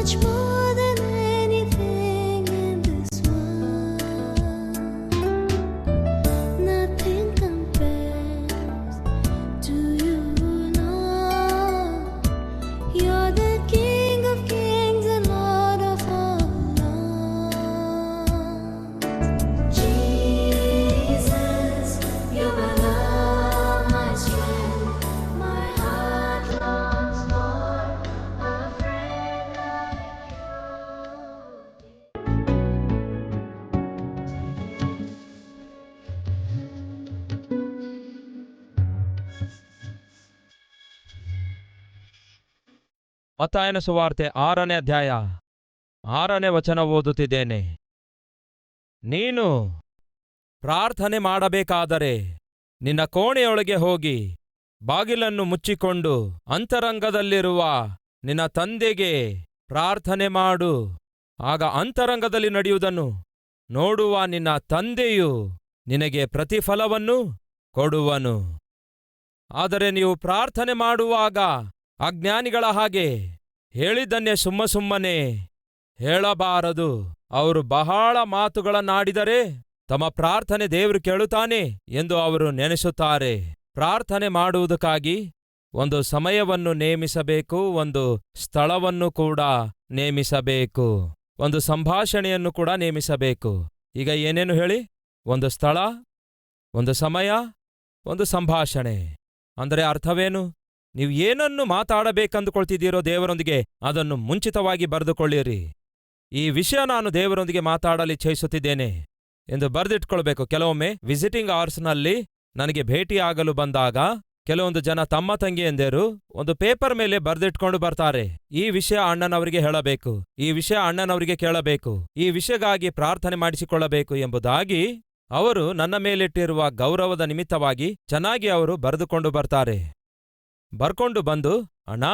saçma ಮತ್ತಾಯನ ಸುವಾರ್ತೆ ಆರನೇ ಅಧ್ಯಾಯ. ಆರನೇ ವಚನ ಓದುತ್ತಿದ್ದೇನೆ. ನೀನು ಪ್ರಾರ್ಥನೆ ಮಾಡಬೇಕಾದರೆ ನಿನ್ನ ಕೋಣೆಯೊಳಗೆ ಹೋಗಿ ಬಾಗಿಲನ್ನು ಮುಚ್ಚಿಕೊಂಡು ಅಂತರಂಗದಲ್ಲಿರುವ ನಿನ್ನ ತಂದೆಗೆ ಪ್ರಾರ್ಥನೆ ಮಾಡು. ಆಗ ಅಂತರಂಗದಲ್ಲಿ ನಡೆಯುವುದನ್ನು ನೋಡುವ ನಿನ್ನ ತಂದೆಯು ನಿನಗೆ ಪ್ರತಿಫಲವನ್ನು ಕೊಡುವನು. ಆದರೆ ನೀವು ಪ್ರಾರ್ಥನೆ ಮಾಡುವಾಗ ಅಜ್ಞಾನಿಗಳ ಹಾಗೆ ಹೇಳಿದ್ದನ್ನೇ ಸುಮ್ಮ ಸುಮ್ಮನೆ. ಹೇಳಬಾರದು. ಅವರು ಬಹಳ ಮಾತುಗಳನ್ನಾಡಿದರೆ ತಮ್ಮ ಪ್ರಾರ್ಥನೆ ದೇವರು ಕೇಳುತ್ತಾನೆ ಎಂದು ಅವರು ನೆನೆಸುತ್ತಾರೆ. ಪ್ರಾರ್ಥನೆ ಮಾಡುವುದಕ್ಕಾಗಿ ಒಂದು ಸಮಯವನ್ನು ನೇಮಿಸಬೇಕು, ಒಂದು ಸ್ಥಳವನ್ನು ಕೂಡ ನೇಮಿಸಬೇಕು, ಒಂದು ಸಂಭಾಷಣೆಯನ್ನು ಕೂಡ ನೇಮಿಸಬೇಕು. ಈಗ ಏನೇನು ಹೇಳಿ? ಒಂದು ಸ್ಥಳ, ಒಂದು ಸಮಯ, ಒಂದು ಸಂಭಾಷಣೆ. ಅಂದರೆ ಅರ್ಥವೇನು? ನೀವು ಏನನ್ನು ಮಾತಾಡಬೇಕಂದುಕೊಳ್ತಿದ್ದೀರೋ ದೇವರೊಂದಿಗೆ ಅದನ್ನು ಮುಂಚಿತವಾಗಿ ಬರೆದುಕೊಳ್ಳಿರಿ. ಈ ವಿಷಯ ನಾನು ದೇವರೊಂದಿಗೆ ಮಾತಾಡಲಿ ಇಚ್ಛಿಸುತ್ತಿದ್ದೇನೆ ಎಂದು ಬರೆದಿಟ್ಕೊಳ್ಬೇಕು. ಕೆಲವೊಮ್ಮೆ ವಿಸಿಟಿಂಗ್ ಅವರ್ಸ್ನಲ್ಲಿ ನನಗೆ ಭೇಟಿಯಾಗಲು ಬಂದಾಗ ಕೆಲವೊಂದು ಜನ ತಮ್ಮ ತಂಗಿಯಂದಿರು ಒಂದು ಪೇಪರ್ ಮೇಲೆ ಬರೆದಿಟ್ಕೊಂಡು ಬರ್ತಾರೆ. ಈ ವಿಷಯ ಅಣ್ಣನವರಿಗೆ ಹೇಳಬೇಕು. ಈ ವಿಷಯ ಅಣ್ಣನವರಿಗೆ ಕೇಳಬೇಕು. ಈ ವಿಷಯಗಾಗಿ ಪ್ರಾರ್ಥನೆ ಮಾಡಿಸಿಕೊಳ್ಳಬೇಕು ಎಂಬುದಾಗಿ ಅವರು ನನ್ನ ಮೇಲಿಟ್ಟಿರುವ ಗೌರವದ ನಿಮಿತ್ತವಾಗಿ ಚೆನ್ನಾಗಿ ಅವರು ಬರೆದುಕೊಂಡು ಬರ್ತಾರೆ. ಬರ್ಕೊಂಡು ಬಂದು, ಅಣ್ಣ,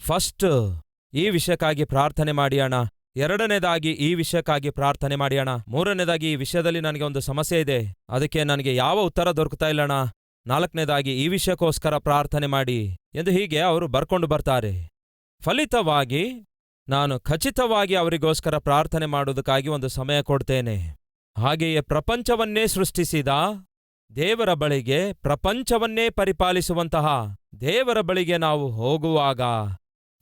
ಫಸ್ಟ್ ಈ ವಿಷಯಕ್ಕಾಗಿ ಪ್ರಾರ್ಥನೆ ಮಾಡಿ ಅಣ್ಣ. ಎರಡನೇದಾಗಿ ಈ ವಿಷಯಕ್ಕಾಗಿ ಪ್ರಾರ್ಥನೆ ಮಾಡಿ ಅಣ್ಣ. ಮೂರನೇದಾಗಿ ಈ ವಿಷಯದಲ್ಲಿ ನನಗೆ ಒಂದು ಸಮಸ್ಯೆ ಇದೆ. ಅದಕ್ಕೆ ನನಗೆ ಯಾವ ಉತ್ತರ ದೊರಕುತ್ತಾ ಇಲ್ಲಣ್ಣ ನಾಲ್ಕನೇದಾಗಿ ಈ ವಿಷಯಕ್ಕೋಸ್ಕರ ಪ್ರಾರ್ಥನೆ ಮಾಡಿ ಎಂದು ಹೀಗೆ ಅವರು ಬರ್ಕೊಂಡು ಬರ್ತಾರೆ. ಫಲಿತವಾಗಿ ನಾನು ಖಚಿತವಾಗಿ ಅವರಿಗೋಸ್ಕರ ಪ್ರಾರ್ಥನೆ ಮಾಡುವುದಕ್ಕಾಗಿ ಒಂದು ಸಮಯ ಕೊಡ್ತೇನೆ. ಹಾಗೆಯೇ ಪ್ರಪಂಚವನ್ನೇ ಸೃಷ್ಟಿಸಿದ ದೇವರ ಬಳಿಗೆ ಪ್ರಪಂಚವನ್ನೇ ಪರಿಪಾಲಿಸುವಂತಹ ದೇವರ ಬಳಿಗೆ ನಾವು ಹೋಗುವಾಗ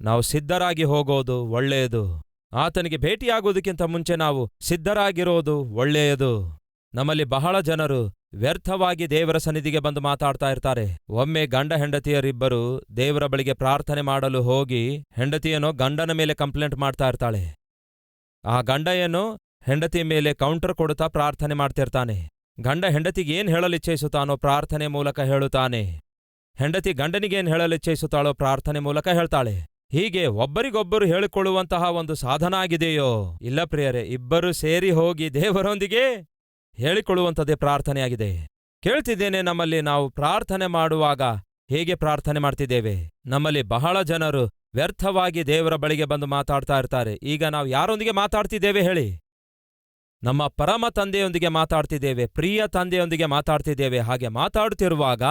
ನಾವು ಸಿದ್ಧರಾಗಿ ಹೋಗೋದು ಒಳ್ಳೆಯದು. ಆತನಿಗೆ ಭೇಟಿಯಾಗುವುದಕ್ಕಿಂತ ಮುಂಚೆ ನಾವು ಸಿದ್ಧರಾಗಿರೋದು ಒಳ್ಳೆಯದು. ನಮ್ಮಲ್ಲಿ ಬಹಳ ಜನರು ವ್ಯರ್ಥವಾಗಿ ದೇವರ ಸನ್ನಿಧಿಗೆ ಬಂದು ಮಾತಾಡ್ತಾ ಇರ್ತಾರೆ. ಒಮ್ಮೆ ಗಂಡ ಹೆಂಡತಿಯರಿಬ್ಬರು ದೇವರ ಬಳಿಗೆ ಪ್ರಾರ್ಥನೆ ಮಾಡಲು ಹೋಗಿ ಹೆಂಡತಿಯೇನೋ ಗಂಡನ ಮೇಲೆ ಕಂಪ್ಲೇಂಟ್ ಮಾಡ್ತಾ ಇರ್ತಾಳೆ. ಆ ಗಂಡ ಹೆಂಡತಿ ಮೇಲೆ ಕೌಂಟರ್ ಕೊಡುತ್ತಾ ಪ್ರಾರ್ಥನೆ ಮಾಡ್ತಿರ್ತಾನೆ. ಗಂಡ ಹೆಂಡತಿಗೆ ಏನ್ ಹೇಳಲಿಚ್ಛಯಿಸುತ್ತಾನೋ ಪ್ರಾರ್ಥನೆ ಮೂಲಕ ಹೇಳುತ್ತಾನೆ. ಹೆಂಡತಿ ಗಂಡನಿಗೇನ್ ಹೇಳಲಿಚ್ಛಿಸುತ್ತಾಳೋ ಪ್ರಾರ್ಥನೆ ಮೂಲಕ ಹೇಳ್ತಾಳೆ. ಹೀಗೆ ಒಬ್ಬರಿಗೊಬ್ಬರು ಹೇಳಿಕೊಳ್ಳುವಂತಹ ಒಂದು ಸಾಧನ ಆಗಿದೆಯೋ? ಇಲ್ಲ ಪ್ರಿಯರೇ, ಇಬ್ಬರು ಸೇರಿ ಹೋಗಿ ದೇವರೊಂದಿಗೆ ಹೇಳಿಕೊಳ್ಳುವಂಥದ್ದೇ ಪ್ರಾರ್ಥನೆಯಾಗಿದೆ ಕೇಳ್ತಿದ್ದೇನೆ, ನಮ್ಮಲ್ಲಿ ನಾವು ಪ್ರಾರ್ಥನೆ ಮಾಡುವಾಗ ಹೇಗೆ ಪ್ರಾರ್ಥನೆ ಮಾಡ್ತಿದ್ದೇವೆ? ನಮ್ಮಲ್ಲಿ ಬಹಳ ಜನರು ವ್ಯರ್ಥವಾಗಿ ದೇವರ ಬಳಿಗೆ ಬಂದು ಮಾತಾಡ್ತಾ ಇರ್ತಾರೆ. ಈಗ ನಾವು ಯಾರೊಂದಿಗೆ ಮಾತಾಡ್ತಿದ್ದೇವೆ ಹೇಳಿ? ನಮ್ಮ ಪರಮ ತಂದೆಯೊಂದಿಗೆ ಮಾತಾಡ್ತಿದ್ದೇವೆ, ಪ್ರಿಯ ತಂದೆಯೊಂದಿಗೆ ಮಾತಾಡ್ತಿದ್ದೇವೆ. ಹಾಗೆ ಮಾತಾಡುತ್ತಿರುವಾಗ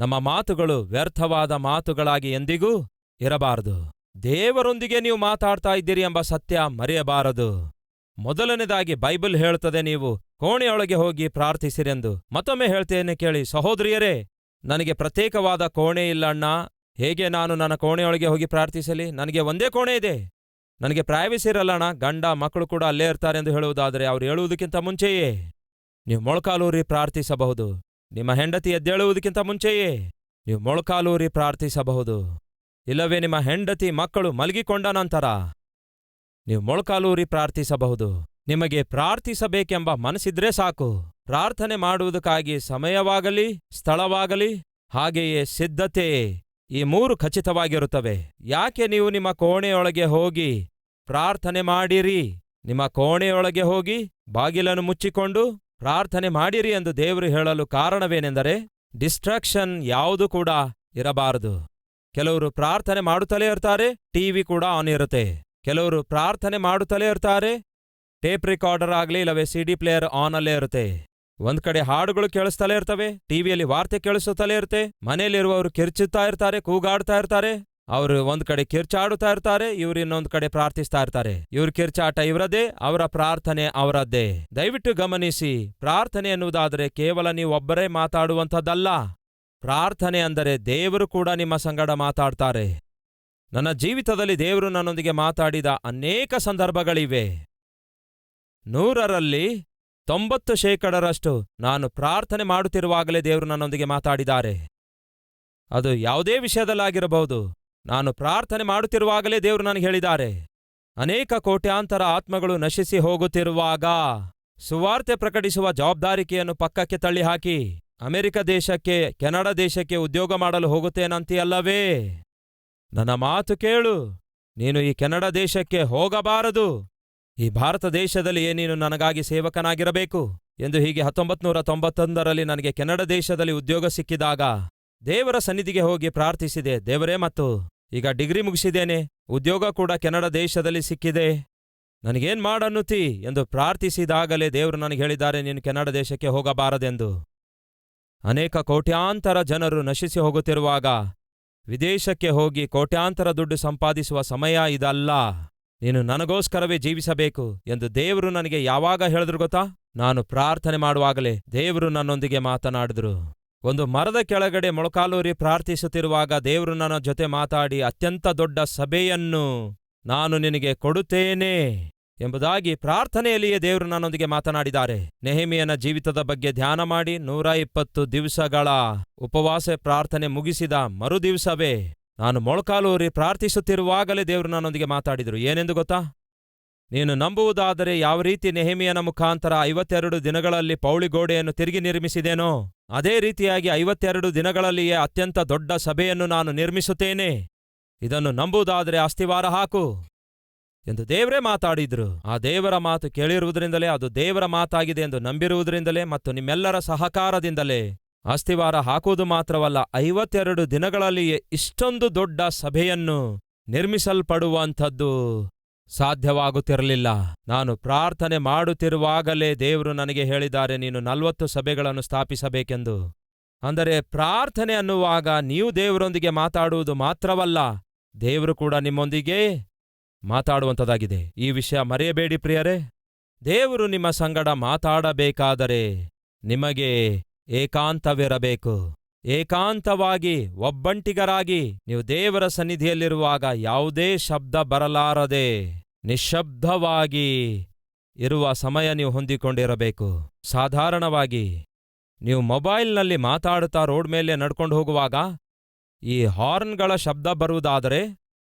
ನಮ್ಮ ಮಾತುಗಳು ವ್ಯರ್ಥವಾದ ಮಾತುಗಳಾಗಿ ಎಂದಿಗೂ ಇರಬಾರದು. ದೇವರೊಂದಿಗೆ ನೀವು ಮಾತಾಡ್ತಾ ಇದ್ದೀರಿ ಎಂಬ ಸತ್ಯ ಮರೆಯಬಾರದು. ಮೊದಲನೇದಾಗಿ ಬೈಬಲ್ ಹೇಳುತ್ತದೆ, ನೀವು ಕೋಣೆಯೊಳಗೆ ಹೋಗಿ ಪ್ರಾರ್ಥಿಸಿರೆಂದು. ಮತ್ತೊಮ್ಮೆ ಹೇಳ್ತೇನೆ ಕೇಳಿ, ಸಹೋದರಿಯರೇ, ನನಗೆ ಪ್ರತ್ಯೇಕವಾದ ಕೋಣೆ ಇಲ್ಲ ಅಣ್ಣ. ಹೇಗೆ ನಾನು ನನ್ನ ಕೋಣೆಯೊಳಗೆ ಹೋಗಿ ಪ್ರಾರ್ಥಿಸಲಿ? ನನಗೆ ಒಂದೇ ಕೋಣೆ ಇದೆ. ನನಗೆ ಪ್ರೈವಸಿ ಗಂಡ, ಮಕ್ಕಳು ಕೂಡ ಅಲ್ಲೇ ಇರ್ತಾರೆ ಎಂದು ಹೇಳುವುದಾದರೆ ಅವ್ರು ಹೇಳುವುದಕ್ಕಿಂತ ಮುಂಚೆಯೇ ನೀವು ಮೊಳಕಾಲೂರಿ ಪ್ರಾರ್ಥಿಸಬಹುದು. ನಿಮ್ಮ ಹೆಂಡತಿ ಎದ್ದೇಳುವುದಕ್ಕಿಂತ ಮುಂಚೆಯೇ ನೀವು ಮೊಳಕಾಲೂರಿ ಪ್ರಾರ್ಥಿಸಬಹುದು. ಇಲ್ಲವೇ ನಿಮ್ಮ ಹೆಂಡತಿ ಮಕ್ಕಳು ಮಲಗಿಕೊಂಡ ನಂತರ ನೀವು ಮೊಳಕಾಲೂರಿ ಪ್ರಾರ್ಥಿಸಬಹುದು. ನಿಮಗೆ ಪ್ರಾರ್ಥಿಸಬೇಕೆಂಬ ಮನಸ್ಸಿದ್ರೆ ಸಾಕು. ಪ್ರಾರ್ಥನೆ ಮಾಡುವುದಕ್ಕಾಗಿ ಸಮಯವಾಗಲಿ, ಸ್ಥಳವಾಗಲಿ, ಹಾಗೆಯೇ ಸಿದ್ಧತೆ ಈ ಮೂರು ಖಚಿತವಾಗಿರುತ್ತವೆ. ಯಾಕೆ ನೀವು ನಿಮ್ಮ ಕೋಣೆಯೊಳಗೆ ಹೋಗಿ ಪ್ರಾರ್ಥನೆ ಮಾಡಿರಿ? ನಿಮ್ಮ ಕೋಣೆಯೊಳಗೆ ಹೋಗಿ ಬಾಗಿಲನ್ನು ಮುಚ್ಚಿಕೊಂಡು ಪ್ರಾರ್ಥನೆ ಮಾಡಿರಿ ಎಂದು ದೇವರು ಹೇಳಲು ಕಾರಣವೇನೆಂದರೆ ಡಿಸ್ಟ್ರಾಕ್ಷನ್ ಯಾವುದು ಕೂಡ ಇರಬಾರದು. ಕೆಲವರು ಪ್ರಾರ್ಥನೆ ಮಾಡುತ್ತಲೇ ಇರ್ತಾರೆ, ಟಿವಿ ಕೂಡ ಆನ್ ಇರುತ್ತೆ. ಕೆಲವರು ಪ್ರಾರ್ಥನೆ ಮಾಡುತ್ತಲೇ ಇರ್ತಾರೆ, ಟೇಪ್ ರೆಕಾರ್ಡರ್ ಆಗಲಿ ಇಲ್ಲವೇ ಸಿ ಡಿ ಪ್ಲೇಯರ್ ಆನ್ ಅಲ್ಲೇ ಇರುತ್ತೆ. ಒಂದ್ ಕಡೆ ಹಾಡುಗಳು ಕೇಳಿಸ್ತಲೇ ಇರ್ತವೆ, ಟಿವಿಯಲ್ಲಿ ವಾರ್ತೆ ಕೇಳಿಸುತ್ತಲೇ ಇರುತ್ತೆ, ಮನೆಯಲ್ಲಿರುವವರು ಕಿರ್ಚುತ್ತಾ ಇರ್ತಾರೆ, ಕೂಗಾಡ್ತಾ ಇರ್ತಾರೆ. ಅವರು ಒಂದ್ ಕಡೆ ಕಿರ್ಚಾಡುತ್ತಾ ಇರ್ತಾರೆ, ಇವರು ಇನ್ನೊಂದ್ ಕಡೆ ಪ್ರಾರ್ಥಿಸ್ತಾ ಇರ್ತಾರೆ. ಇವ್ರ ಕಿರ್ಚಾಟ ಇವರದೇ, ಅವರ ಪ್ರಾರ್ಥನೆ ಅವರದ್ದೇ. ದಯವಿಟ್ಟು ಗಮನಿಸಿ, ಪ್ರಾರ್ಥನೆ ಎನ್ನುವುದಾದರೆ ಕೇವಲ ನೀವು ಒಬ್ಬರೇ ಮಾತಾಡುವಂಥದ್ದಲ್ಲ. ಪ್ರಾರ್ಥನೆ ಅಂದರೆ ದೇವರು ಕೂಡ ನಿಮ್ಮ ಸಂಗಡ ಮಾತಾಡ್ತಾರೆ. ನನ್ನ ಜೀವಿತದಲ್ಲಿ ದೇವರು ನನ್ನೊಂದಿಗೆ ಮಾತಾಡಿದ ಅನೇಕ ಸಂದರ್ಭಗಳಿವೆ. ನೂರರಲ್ಲಿ ತೊಂಬತ್ತು ಶೇಕಡರಷ್ಟು ನಾನು ಪ್ರಾರ್ಥನೆ ಮಾಡುತ್ತಿರುವಾಗಲೇ ದೇವರು ನನ್ನೊಂದಿಗೆ ಮಾತಾಡಿದ್ದಾರೆ. ಅದು ಯಾವುದೇ ವಿಷಯದಲ್ಲಾಗಿರಬಹುದು. ನಾನು ಪ್ರಾರ್ಥನೆ ಮಾಡುತ್ತಿರುವಾಗಲೇ ದೇವರು ನನಗೆ ಹೇಳಿದ್ದಾರೆ, ಅನೇಕ ಕೋಟ್ಯಾಂತರ ಆತ್ಮಗಳು ನಶಿಸಿ ಹೋಗುತ್ತಿರುವಾಗ ಸುವಾರ್ತೆ ಪ್ರಕಟಿಸುವ ಜವಾಬ್ದಾರಿಕೆಯನ್ನು ಪಕ್ಕಕ್ಕೆ ತಳ್ಳಿಹಾಕಿ, ಅಮೆರಿಕ ದೇಶಕ್ಕೆ, ಕೆನಡಾ ದೇಶಕ್ಕೆ ಉದ್ಯೋಗ ಮಾಡಲು ಹೋಗುತ್ತೇನಂತೀಯಲ್ಲವೇ? ನನ್ನ ಮಾತು ಕೇಳು, ನೀನು ಈ ಕೆನಡಾ ದೇಶಕ್ಕೆ ಹೋಗಬಾರದು, ಈ ಭಾರತ ದೇಶದಲ್ಲಿಯೇ ನೀನು ನನಗಾಗಿ ಸೇವಕನಾಗಿರಬೇಕು ಎಂದು ಹೀಗೆ ಹತ್ತೊಂಬತ್ತು ನೂರ ತೊಂಬತ್ತೊಂದರಲ್ಲಿ ನನಗೆ ಕೆನಡಾ ದೇಶದಲ್ಲಿ ಉದ್ಯೋಗ ಸಿಕ್ಕಿದಾಗ ದೇವರ ಸನ್ನಿಧಿಗೆ ಹೋಗಿ ಪ್ರಾರ್ಥಿಸಿದೆ. ದೇವರೇ ಮತ್ತು ಈಗ ಡಿಗ್ರಿ ಮುಗಿಸಿದ್ದೇನೆ. ಉದ್ಯೋಗ ಕೂಡ ಕೆನಡಾ ದೇಶದಲ್ಲಿ ಸಿಕ್ಕಿದೆ. ನನಗೇನ್ ಮಾಡನ್ನುತಿ ಎಂದು ಪ್ರಾರ್ಥಿಸಿದಾಗಲೇ ದೇವರು ನನಗೆ ಹೇಳಿದ್ದಾರೆ, ನೀನು ಕೆನಡಾ ದೇಶಕ್ಕೆ ಹೋಗಬಾರದೆಂದು. ಅನೇಕ ಕೋಟ್ಯಾಂತರ ಜನರು ನಶಿಸಿ ಹೋಗುತ್ತಿರುವಾಗ ವಿದೇಶಕ್ಕೆ ಹೋಗಿ ಕೋಟ್ಯಾಂತರ ದುಡ್ಡು ಸಂಪಾದಿಸುವ ಸಮಯ ಇದಲ್ಲ. ನೀನು ನನಗೋಸ್ಕರವೇ ಜೀವಿಸಬೇಕು ಎಂದು ದೇವರು ನನಗೆ ಯಾವಾಗ ಹೇಳಿದ್ರು ಗೊತ್ತಾ? ನಾನು ಪ್ರಾರ್ಥನೆ ಮಾಡುವಾಗಲೇ ದೇವರು ನನ್ನೊಂದಿಗೆ ಮಾತನಾಡಿದ್ರು. ಒಂದು ಮರದ ಕೆಳಗಡೆ ಮೊಳಕಾಲೂರಿ ಪ್ರಾರ್ಥಿಸುತ್ತಿರುವಾಗ ದೇವರು ನನ್ನ ಜೊತೆ ಮಾತಾಡಿ ಅತ್ಯಂತ ದೊಡ್ಡ ಸಭೆಯನ್ನು ನಾನು ನಿನಗೆ ಕೊಡುತ್ತೇನೆ ಎಂಬುದಾಗಿ ಪ್ರಾರ್ಥನೆಯಲ್ಲಿಯೇ ದೇವರು ನನ್ನೊಂದಿಗೆ ಮಾತನಾಡಿದ್ದಾರೆ. ನೆಹಮಿಯನ ಜೀವಿತದ ಬಗ್ಗೆ ಧ್ಯಾನ ಮಾಡಿ ನೂರ ಇಪ್ಪತ್ತು ದಿವಸಗಳ ಉಪವಾಸ ಪ್ರಾರ್ಥನೆ ಮುಗಿಸಿದ ಮರುದಿವಸವೇ ನಾನು ಮೊಳಕಾಲೂರಿ ಪ್ರಾರ್ಥಿಸುತ್ತಿರುವಾಗಲೇ ದೇವರು ನನ್ನೊಂದಿಗೆ ಮಾತಾಡಿದರು. ಏನೆಂದು ಗೊತ್ತಾ? ನೀನು ನಂಬುವುದಾದರೆ ಯಾವ ರೀತಿ ನೆಹಮಿಯನ ಮುಖಾಂತರ ಐವತ್ತೆರಡು ದಿನಗಳಲ್ಲಿ ಪೌಳಿಗೋಡೆಯನ್ನು ತಿರುಗಿ ನಿರ್ಮಿಸಿದೇನೋ, ಅದೇ ರೀತಿಯಾಗಿ ಐವತ್ತೆರಡು ದಿನಗಳಲ್ಲಿಯೇ ಅತ್ಯಂತ ದೊಡ್ಡ ಸಭೆಯನ್ನು ನಾನು ನಿರ್ಮಿಸುತ್ತೇನೆ. ಇದನ್ನು ನಂಬುವುದಾದರೆ ಅಸ್ಥಿವಾರ ಹಾಕು. ಎಂದು ದೇವರೇ ಮಾತಾಡಿದ್ರು. ಆ ದೇವರ ಮಾತು ಕೇಳಿರುವುದರಿಂದಲೇ, ಅದು ದೇವರ ಮಾತಾಗಿದೆ ಎಂದು ನಂಬಿರುವುದರಿಂದಲೇ ಮತ್ತು ನಿಮ್ಮೆಲ್ಲರ ಸಹಕಾರದಿಂದಲೇ ಅಸ್ಥಿವಾರ ಹಾಕುವುದು ಮಾತ್ರವಲ್ಲ, ಐವತ್ತೆರಡು ದಿನಗಳಲ್ಲಿಯೇ ಇಷ್ಟೊಂದು ದೊಡ್ಡ ಸಭೆಯನ್ನು ನಿರ್ಮಿಸಲ್ಪಡುವಂಥದ್ದು. ಸಾಧ್ಯವಾಗುತ್ತಿರಲಿಲ್ಲ. ನಾನು ಪ್ರಾರ್ಥನೆ ಮಾಡುತ್ತಿರುವಾಗಲೇ ದೇವರು ನನಗೆ ಹೇಳಿದ್ದಾರೆ, ನೀನು ನಲವತ್ತು ಸಭೆಗಳನ್ನು ಸ್ಥಾಪಿಸಬೇಕೆಂದು. ಅಂದರೆ ಪ್ರಾರ್ಥನೆ ಅನ್ನುವಾಗ ನೀವು ದೇವರೊಂದಿಗೆ ಮಾತಾಡುವುದು ಮಾತ್ರವಲ್ಲ, ದೇವರು ಕೂಡ ನಿಮ್ಮೊಂದಿಗೆ ಮಾತಾಡುವಂಥದ್ದಾಗಿದೆ. ಈ ವಿಷಯ ಮರೆಯಬೇಡಿ ಪ್ರಿಯರೇ. ದೇವರು ನಿಮ್ಮ ಸಂಗಡ ಮಾತಾಡಬೇಕಾದರೆ ನಿಮಗೆ ಏಕಾಂತವಿರಬೇಕು. ಏಕಾಂತವಾಗಿ ಒಬ್ಬಂಟಿಗರಾಗಿ ನೀವು ದೇವರ ಸನ್ನಿಧಿಯಲ್ಲಿರುವಾಗ ಯಾವುದೇ ಶಬ್ದ ಬರಲಾರದೆ. ನಿಶ್ಶಬ್ದವಾಗಿ ಇರುವ ಸಮಯ ನೀವು ಹೊಂದಿಕೊಂಡಿರಬೇಕು. ಸಾಧಾರಣವಾಗಿ ನೀವು ಮೊಬೈಲ್ನಲ್ಲಿ ಮಾತಾಡುತ್ತಾ ರೋಡ್ ಮೇಲೆ ನಡ್ಕೊಂಡು ಹೋಗುವಾಗ ಈ ಹಾರ್ನ್ಗಳ ಶಬ್ದ ಬರುವುದಾದರೆ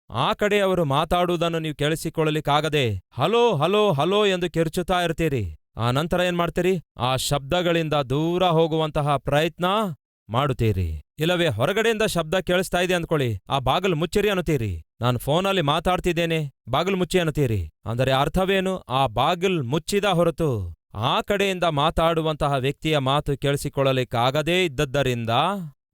ಆ ಕಡೆಯವರು ಮಾತಾಡುವುದನ್ನು ನೀವು ಕೇಳಿಸಿಕೊಳ್ಳಲಿಕ್ಕಾಗದೆ, ಹಲೋ ಹಲೋ ಹಲೋ ಎಂದು ಕಿರ್ಚುತ್ತಾ ಇರ್ತೀರಿ. ಆ ನಂತರ ಏನ್ಮಾಡ್ತೀರಿ? ಆ ಶಬ್ದಗಳಿಂದ ದೂರ ಹೋಗುವಂತಹ ಪ್ರಯತ್ನ ಮಾಡುತ್ತೀರಿ. ಇಲ್ಲವೇ, ಹೊರಗಡೆಯಿಂದ ಶಬ್ದ ಕೇಳಿಸ್ತಾ ಇದೆ ಅಂದ್ಕೊಳ್ಳಿ. ಆ ಬಾಗಿಲು ಮುಚ್ಚಿರಿ ಅನ್ನುತ್ತೀರಿ. ನಾನು ಫೋನಲ್ಲಿ ಮಾತಾಡ್ತಿದ್ದೇನೆ, ಬಾಗಿಲು ಮುಚ್ಚಿ ಅನ್ನುತ್ತೀರಿ. ಅಂದರೆ ಅರ್ಥವೇನು? ಆ ಬಾಗಿಲ್ ಮುಚ್ಚಿದ ಹೊರತು ಆ ಕಡೆಯಿಂದ ಮಾತಾಡುವಂತಹ ವ್ಯಕ್ತಿಯ ಮಾತು ಕೇಳಿಸಿಕೊಳ್ಳಲಿಕ್ಕಾಗದೇ ಇದ್ದದ್ದರಿಂದ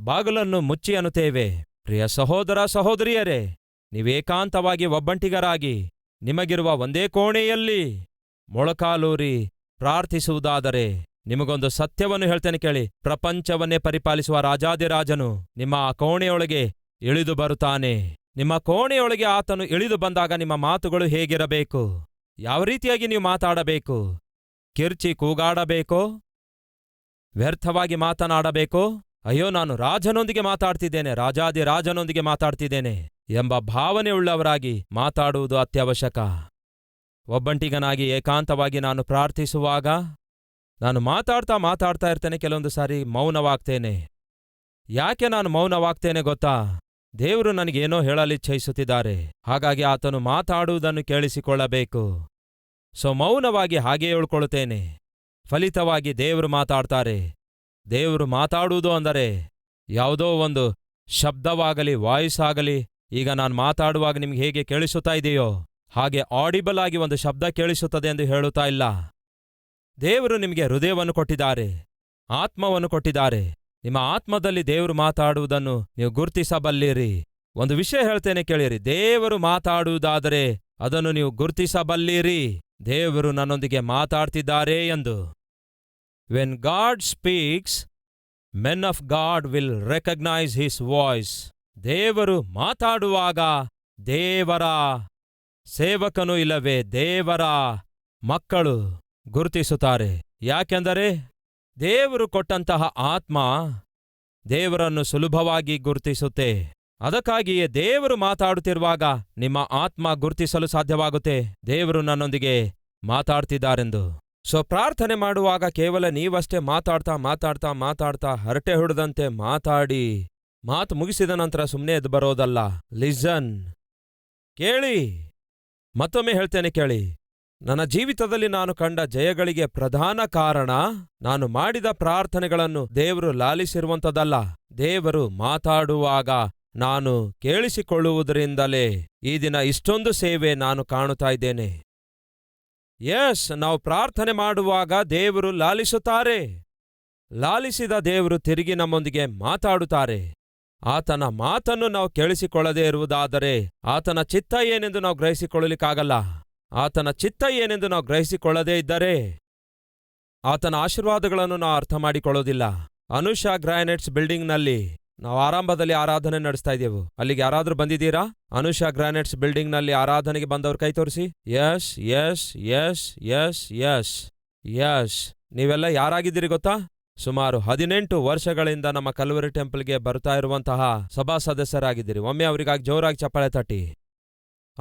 ಬಾಗಿಲನ್ನು ಮುಚ್ಚಿ ಅನ್ನುತ್ತೇವೆ. ಪ್ರಿಯ ಸಹೋದರ ಸಹೋದರಿಯರೇ, ನೀವೇಕಾಂತವಾಗಿ ಒಬ್ಬಂಟಿಗರಾಗಿ ನಿಮಗಿರುವ ಒಂದೇ ಕೋಣೆಯಲ್ಲಿ ಮೊಳಕಾಲೂರಿ ಪ್ರಾರ್ಥಿಸುವುದಾದರೆ ನಿಮಗೊಂದು ಸತ್ಯವನ್ನು ಹೇಳ್ತೇನೆ ಕೇಳಿ. ಪ್ರಪಂಚವನ್ನೇ ಪರಿಪಾಲಿಸುವ ರಾಜಾದಿರಾಜನು ನಿಮ್ಮ ಆ ಕೋಣೆಯೊಳಗೆ ಇಳಿದು ಬರುತ್ತಾನೆ. ನಿಮ್ಮ ಕೋಣೆಯೊಳಗೆ ಆತನು ಇಳಿದು ಬಂದಾಗ ನಿಮ್ಮ ಮಾತುಗಳು ಹೇಗಿರಬೇಕು? ಯಾವ ರೀತಿಯಾಗಿ ನೀವು ಮಾತಾಡಬೇಕು? ಕಿರ್ಚಿ ಕೂಗಾಡಬೇಕೋ? ವ್ಯರ್ಥವಾಗಿ ಮಾತನಾಡಬೇಕೋ? ಅಯ್ಯೋ, ನಾನು ರಾಜನೊಂದಿಗೆ ಮಾತಾಡ್ತಿದ್ದೇನೆ ರಾಜಾದಿ ರಾಜನೊಂದಿಗೆ ಮಾತಾಡ್ತಿದ್ದೇನೆ ಎಂಬ ಭಾವನೆಯುಳ್ಳವರಾಗಿ ಮಾತಾಡುವುದು ಅತ್ಯವಶ್ಯಕ. ಒಬ್ಬಂಟಿಗನಾಗಿ ಏಕಾಂತವಾಗಿ ನಾನು ಪ್ರಾರ್ಥಿಸುವಾಗ ನಾನು ಮಾತಾಡ್ತಾ ಮಾತಾಡ್ತಾ ಇರ್ತೇನೆ, ಕೆಲವೊಂದು ಸಾರಿ ಮೌನವಾಗ್ತೇನೆ. ಯಾಕೆ ನಾನು ಮೌನವಾಗ್ತೇನೆ ಗೊತ್ತಾ? ದೇವರು ನನಗೇನೋ ಹೇಳಲಿಚ್ಛಯಿಸುತ್ತಿದ್ದಾರೆ ಹಾಗಾಗಿ ಆತನು ಮಾತಾಡುವುದನ್ನು ಕೇಳಿಸಿಕೊಳ್ಳಬೇಕು. ಸೊ ಮೌನವಾಗಿ ಹಾಗೇ ಉಳ್ಕೊಳ್ಳುತ್ತೇನೆ. ಫಲಿತವಾಗಿ ದೇವರು ಮಾತಾಡ್ತಾರೆ. ದೇವರು ಮಾತಾಡುವುದು ಅಂದರೆ ಯಾವುದೋ ಒಂದು ಶಬ್ದವಾಗಲಿ ವಾಯ್ಸ್ ಆಗಲಿ ಈಗ ನಾನು ಮಾತಾಡುವಾಗ ನಿಮ್ಗೆ ಹೇಗೆ ಕೇಳಿಸುತ್ತಾ ಇದೆಯೋ ಹಾಗೆ ಆಡಿಬಲ್ ಆಗಿ ಒಂದು ಶಬ್ದ ಕೇಳಿಸುತ್ತದೆ ಎಂದು ಹೇಳುತ್ತಾ ಇಲ್ಲ. ದೇವರು ನಿಮಗೆ ಹೃದಯವನ್ನು ಕೊಟ್ಟಿದ್ದಾರೆ, ಆತ್ಮವನ್ನು ಕೊಟ್ಟಿದ್ದಾರೆ. ನಿಮ್ಮ ಆತ್ಮದಲ್ಲಿ ದೇವರು ಮಾತಾಡುವುದನ್ನು ನೀವು ಗುರುತಿಸಬಲ್ಲಿರಿ. ಒಂದು ವಿಷಯ ಹೇಳ್ತೇನೆ ಕೇಳಿರಿ, ದೇವರು ಮಾತಾಡುವುದಾದರೆ ಅದನ್ನು ನೀವು ಗುರುತಿಸಬಲ್ಲಿರಿ. ದೇವರು ನನ್ನೊಂದಿಗೆ ಮಾತಾಡ್ತಿದ್ದಾರೆ ಎಂದು. When God speaks men of God will recognise his voice ದೇವರು ಮಾತಾಡುವಾಗ ದೇವರ, ಸೇವಕನು ಇಲ್ಲವೇ ದೇವರ ಮಕ್ಕಳು. ಗುರುತಿಸುತ್ತಾರೆ. ಯಾಕೆಂದರೆ ದೇವರು ಕೊಟ್ಟಂತಹ ಆತ್ಮ ದೇವರನ್ನು ಸುಲಭವಾಗಿ ಗುರುತಿಸುತ್ತೆ. ಅದಕ್ಕಾಗಿಯೇ ದೇವರು ಮಾತಾಡುತ್ತಿರುವಾಗ ನಿಮ್ಮ ಆತ್ಮ ಗುರುತಿಸಲು ಸಾಧ್ಯವಾಗುತ್ತೆ. ದೇವರು ನನ್ನೊಂದಿಗೆ ಮಾತಾಡ್ತಿದ್ದಾರೆಂದು. ಸೊ, ಪ್ರಾರ್ಥನೆ ಮಾಡುವಾಗ ಕೇವಲ ನೀವಷ್ಟೇ ಮಾತಾಡ್ತಾ ಮಾತಾಡ್ತಾ ಮಾತಾಡ್ತಾ ಹರಟೆ ಹೊಡೆದಂತೆ ಮಾತಾಡಿ. ಮಾತು ಮುಗಿಸಿದ ನಂತರ ಸುಮ್ಮನೆ ಎದ್ದು ಬರೋದಲ್ಲ. ಲಿಸನ್ ಕೇಳಿ. ಮತ್ತೊಮ್ಮೆ ಹೇಳ್ತೇನೆ ಕೇಳಿ. ನನ್ನ ಜೀವಿತದಲ್ಲಿ ನಾನು ಕಂಡ ಜಯಗಳಿಗೆ ಪ್ರಧಾನ ಕಾರಣ ನಾನು ಮಾಡಿದ ಪ್ರಾರ್ಥನೆಗಳನ್ನು ದೇವರು ಲಾಲಿಸಿರುವಂಥದ್ದಲ್ಲ. ದೇವರು ಮಾತಾಡುವಾಗ ನಾನು ಕೇಳಿಸಿಕೊಳ್ಳುವುದರಿಂದಲೇ ಈ ದಿನ ಇಷ್ಟೊಂದು ಸೇವೆ ನಾನು ಕಾಣುತ್ತಾ ಇದ್ದೇನೆ. ಯಸ್, ನಾವು ಪ್ರಾರ್ಥನೆ ಮಾಡುವಾಗ ದೇವರು ಲಾಲಿಸುತ್ತಾರೆ. ಲಾಲಿಸಿದ ದೇವರು ತಿರುಗಿ ನಮ್ಮೊಂದಿಗೆ ಮಾತಾಡುತ್ತಾರೆ. ಆತನ ಮಾತನ್ನು ನಾವು ಕೇಳಿಸಿಕೊಳ್ಳದೇ ಇರುವುದಾದರೆ ಆತನ ಚಿತ್ತ ಏನೆಂದು ನಾವು ಗ್ರಹಿಸಿಕೊಳ್ಳಲಿಕ್ಕಾಗಲ್ಲ. ಆತನ ಚಿತ್ತ ಏನೆಂದು ನಾವು ಗ್ರಹಿಸಿಕೊಳ್ಳದೇ ಇದ್ದರೆ ಆತನ ಆಶೀರ್ವಾದಗಳನ್ನು ನಾವು ಅರ್ಥ ಮಾಡಿಕೊಳ್ಳೋದಿಲ್ಲ ಅನುಷಾ ಗ್ರಾನೈಟ್ಸ್ ಬಿಲ್ಡಿಂಗ್ನಲ್ಲಿ ನಾವು ಆರಂಭದಲ್ಲಿ ಆರಾಧನೆ ನಡೆಸ್ತಾ ಇದ್ದೆವು. ಅಲ್ಲಿಗೆ ಯಾರಾದ್ರೂ ಬಂದಿದ್ದೀರಾ? ಅನುಷಾ ಗ್ರಾನೈಟ್ಸ್ ಬಿಲ್ಡಿಂಗ್ನಲ್ಲಿ ಆರಾಧನೆಗೆ ಬಂದವರು ಕೈ ತೋರಿಸಿ. ಯಶ್ ಯಶ್ ಯಶ್ ಯಶ್ ಯಶ್ ಯಶ್. ನೀವೆಲ್ಲ ಯಾರಾಗಿದ್ದೀರಿ ಗೊತ್ತಾ? ಸುಮಾರು ಹದಿನೆಂಟು ವರ್ಷಗಳಿಂದ ನಮ್ಮ ಕಲ್ವರಿ ಟೆಂಪಲ್ಗೆ ಬರ್ತಾ ಇರುವಂತಹ ಸಭಾ ಸದಸ್ಯರಾಗಿದ್ದೀರಿ. ಒಮ್ಮೆ ಅವರಿಗಾಗಿ ಜೋರಾಗಿ ಚಪ್ಪಾಳೆ ತಟ್ಟಿ.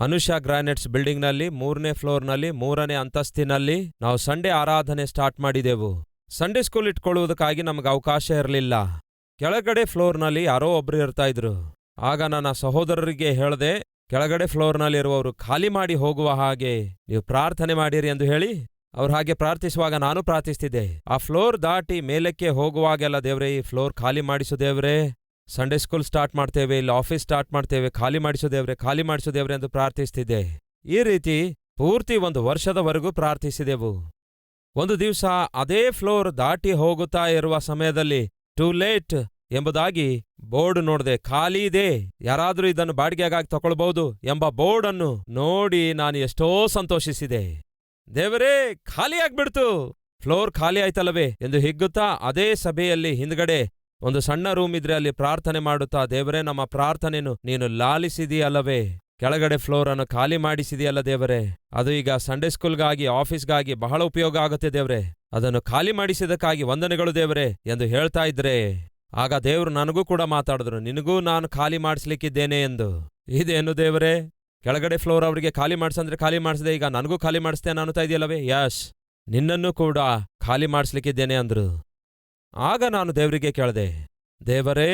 ಅನುಷಾ ಗ್ರಾನೈಟ್ಸ್ ಬಿಲ್ಡಿಂಗ್ನಲ್ಲಿ ಮೂರನೇ ಫ್ಲೋರ್ನಲ್ಲಿ ಮೂರನೇ ಅಂತಸ್ತಿನಲ್ಲಿ ನಾವು ಸಂಡೇ ಆರಾಧನೆ ಸ್ಟಾರ್ಟ್ ಮಾಡಿದೆವು. ಸಂಡೇ ಸ್ಕೂಲ್ ಇಟ್ಕೊಳ್ಳುವುದಕ್ಕಾಗಿ ನಮಗೆ ಅವಕಾಶ ಇರಲಿಲ್ಲ. ಕೆಳಗಡೆ ಫ್ಲೋರ್ನಲ್ಲಿ ಯಾರೋ ಒಬ್ರು ಇರ್ತಾ ಇದ್ರು. ಆಗ ನನ್ನ ಸಹೋದರರಿಗೆ ಹೇಳದೆ, ಕೆಳಗಡೆ ಫ್ಲೋರ್ನಲ್ಲಿರುವವರು ಖಾಲಿ ಮಾಡಿ ಹೋಗುವ ಹಾಗೆ ನೀವು ಪ್ರಾರ್ಥನೆ ಮಾಡಿರಿ ಎಂದು ಹೇಳಿ, ಅವ್ರು ಹಾಗೆ ಪ್ರಾರ್ಥಿಸುವಾಗ ನಾನು ಪ್ರಾರ್ಥಿಸ್ತಿದ್ದೆ. ಆ ಫ್ಲೋರ್ ದಾಟಿ ಮೇಲಕ್ಕೆ ಹೋಗುವಾಗೆಲ್ಲ ದೇವ್ರೆ, ಈ ಫ್ಲೋರ್ ಖಾಲಿ ಮಾಡಿಸು ದೇವ್ರೆ. ಸಂಡೇ ಸ್ಕೂಲ್ ಸ್ಟಾರ್ಟ್ ಮಾಡ್ತೇವೆ, ಇಲ್ಲಿ ಆಫೀಸ್ ಸ್ಟಾರ್ಟ್ ಮಾಡ್ತೇವೆ, ಖಾಲಿ ಮಾಡಿಸೋ ದೇವ್ರೆ, ಖಾಲಿ ಮಾಡಿಸೋ ದೇವ್ರೆ ಎಂದು ಪ್ರಾರ್ಥಿಸ್ತಿದ್ದೆ. ಈ ರೀತಿ ಪೂರ್ತಿ ಒಂದು ವರ್ಷದವರೆಗೂ ಪ್ರಾರ್ಥಿಸಿದೆವು. ಒಂದು ದಿವಸ ಅದೇ ಫ್ಲೋರ್ ದಾಟಿ ಹೋಗುತ್ತಾ ಇರುವ ಸಮಯದಲ್ಲಿ ಟೂ ಲೇಟ್ ಎಂಬುದಾಗಿ ಬೋರ್ಡ್ ನೋಡಿದೆ, ಖಾಲಿ ಇದೆ, ಯಾರಾದರೂ ಇದನ್ನು ಬಾಡಿಗೆಗಾಗಿ ತಗೊಳ್ಬಹುದು ಎಂಬ ಬೋರ್ಡ್ ಅನ್ನು ನೋಡಿ ನಾನು ಎಷ್ಟೋ ಸಂತೋಷಿಸಿದೆ. ದೇವರೇ ಖಾಲಿಯಾಗ್ಬಿಡ್ತು ಫ್ಲೋರ್ ಖಾಲಿ ಆಯ್ತಲ್ಲವೇ ಎಂದು ಹಿಗ್ಗುತ್ತಾ ಅದೇ ಸಭೆಯಲ್ಲಿ ಹಿಂದ್ಗಡೆ ಒಂದು ಸಣ್ಣ ರೂಮ್ ಇದ್ರೆ ಅಲ್ಲಿ ಪ್ರಾರ್ಥನೆ ಮಾಡುತ್ತಾ, ದೇವರೇ, ನಮ್ಮ ಪ್ರಾರ್ಥನೆನು ನೀನು ಲಾಲಿಸಿದೀಯಲ್ಲವೇ? ಕೆಳಗಡೆ ಫ್ಲೋರ್ ಅನ್ನು ಖಾಲಿ ಮಾಡಿಸಿದೆಯಲ್ಲ ದೇವರೇ? ಅದು ಈಗ ಸಂಡೇ ಸ್ಕೂಲ್ಗಾಗಿ ಆಫೀಸ್ಗಾಗಿ ಬಹಳ ಉಪಯೋಗ ಆಗುತ್ತೆ ದೇವರೇ. ಅದನ್ನು ಖಾಲಿ ಮಾಡಿಸಿದಕ್ಕಾಗಿ ವಂದನೆಗಳು ದೇವರೇ ಎಂದು ಹೇಳ್ತಾ ಇದ್ರೆ, ಆಗ ದೇವರು ನನಗೂ ಕೂಡ ಮಾತಾಡಿದ್ರು, ನಿನಗೂ ನಾನು ಖಾಲಿ ಮಾಡಿಸ್ಲಿಕ್ಕಿದ್ದೇನೆ ಎಂದು. ಇದೇನು ದೇವರೇ? ಕೆಳಗಡೆ ಫ್ಲೋರ್ ಅವರಿಗೆ ಖಾಲಿ ಮಾಡ್ಸಂದ್ರೆ ಖಾಲಿ ಮಾಡಿಸಿದೆ, ಈಗ ನನಗೂ ಖಾಲಿ ಮಾಡಿಸ್ತೇನೆ ಅನ್ನುತ್ತಾ ಇದೆಯಲ್ಲವೇ? ಯಶ್, ನಿನ್ನನ್ನು ಕೂಡ ಖಾಲಿ ಮಾಡಿಸ್ಲಿಕ್ಕಿದ್ದೇನೆ ಅಂದ್ರು. ಆಗ ನಾನು ದೇವರಿಗೆ ಕೇಳಿದೆ, ದೇವರೇ,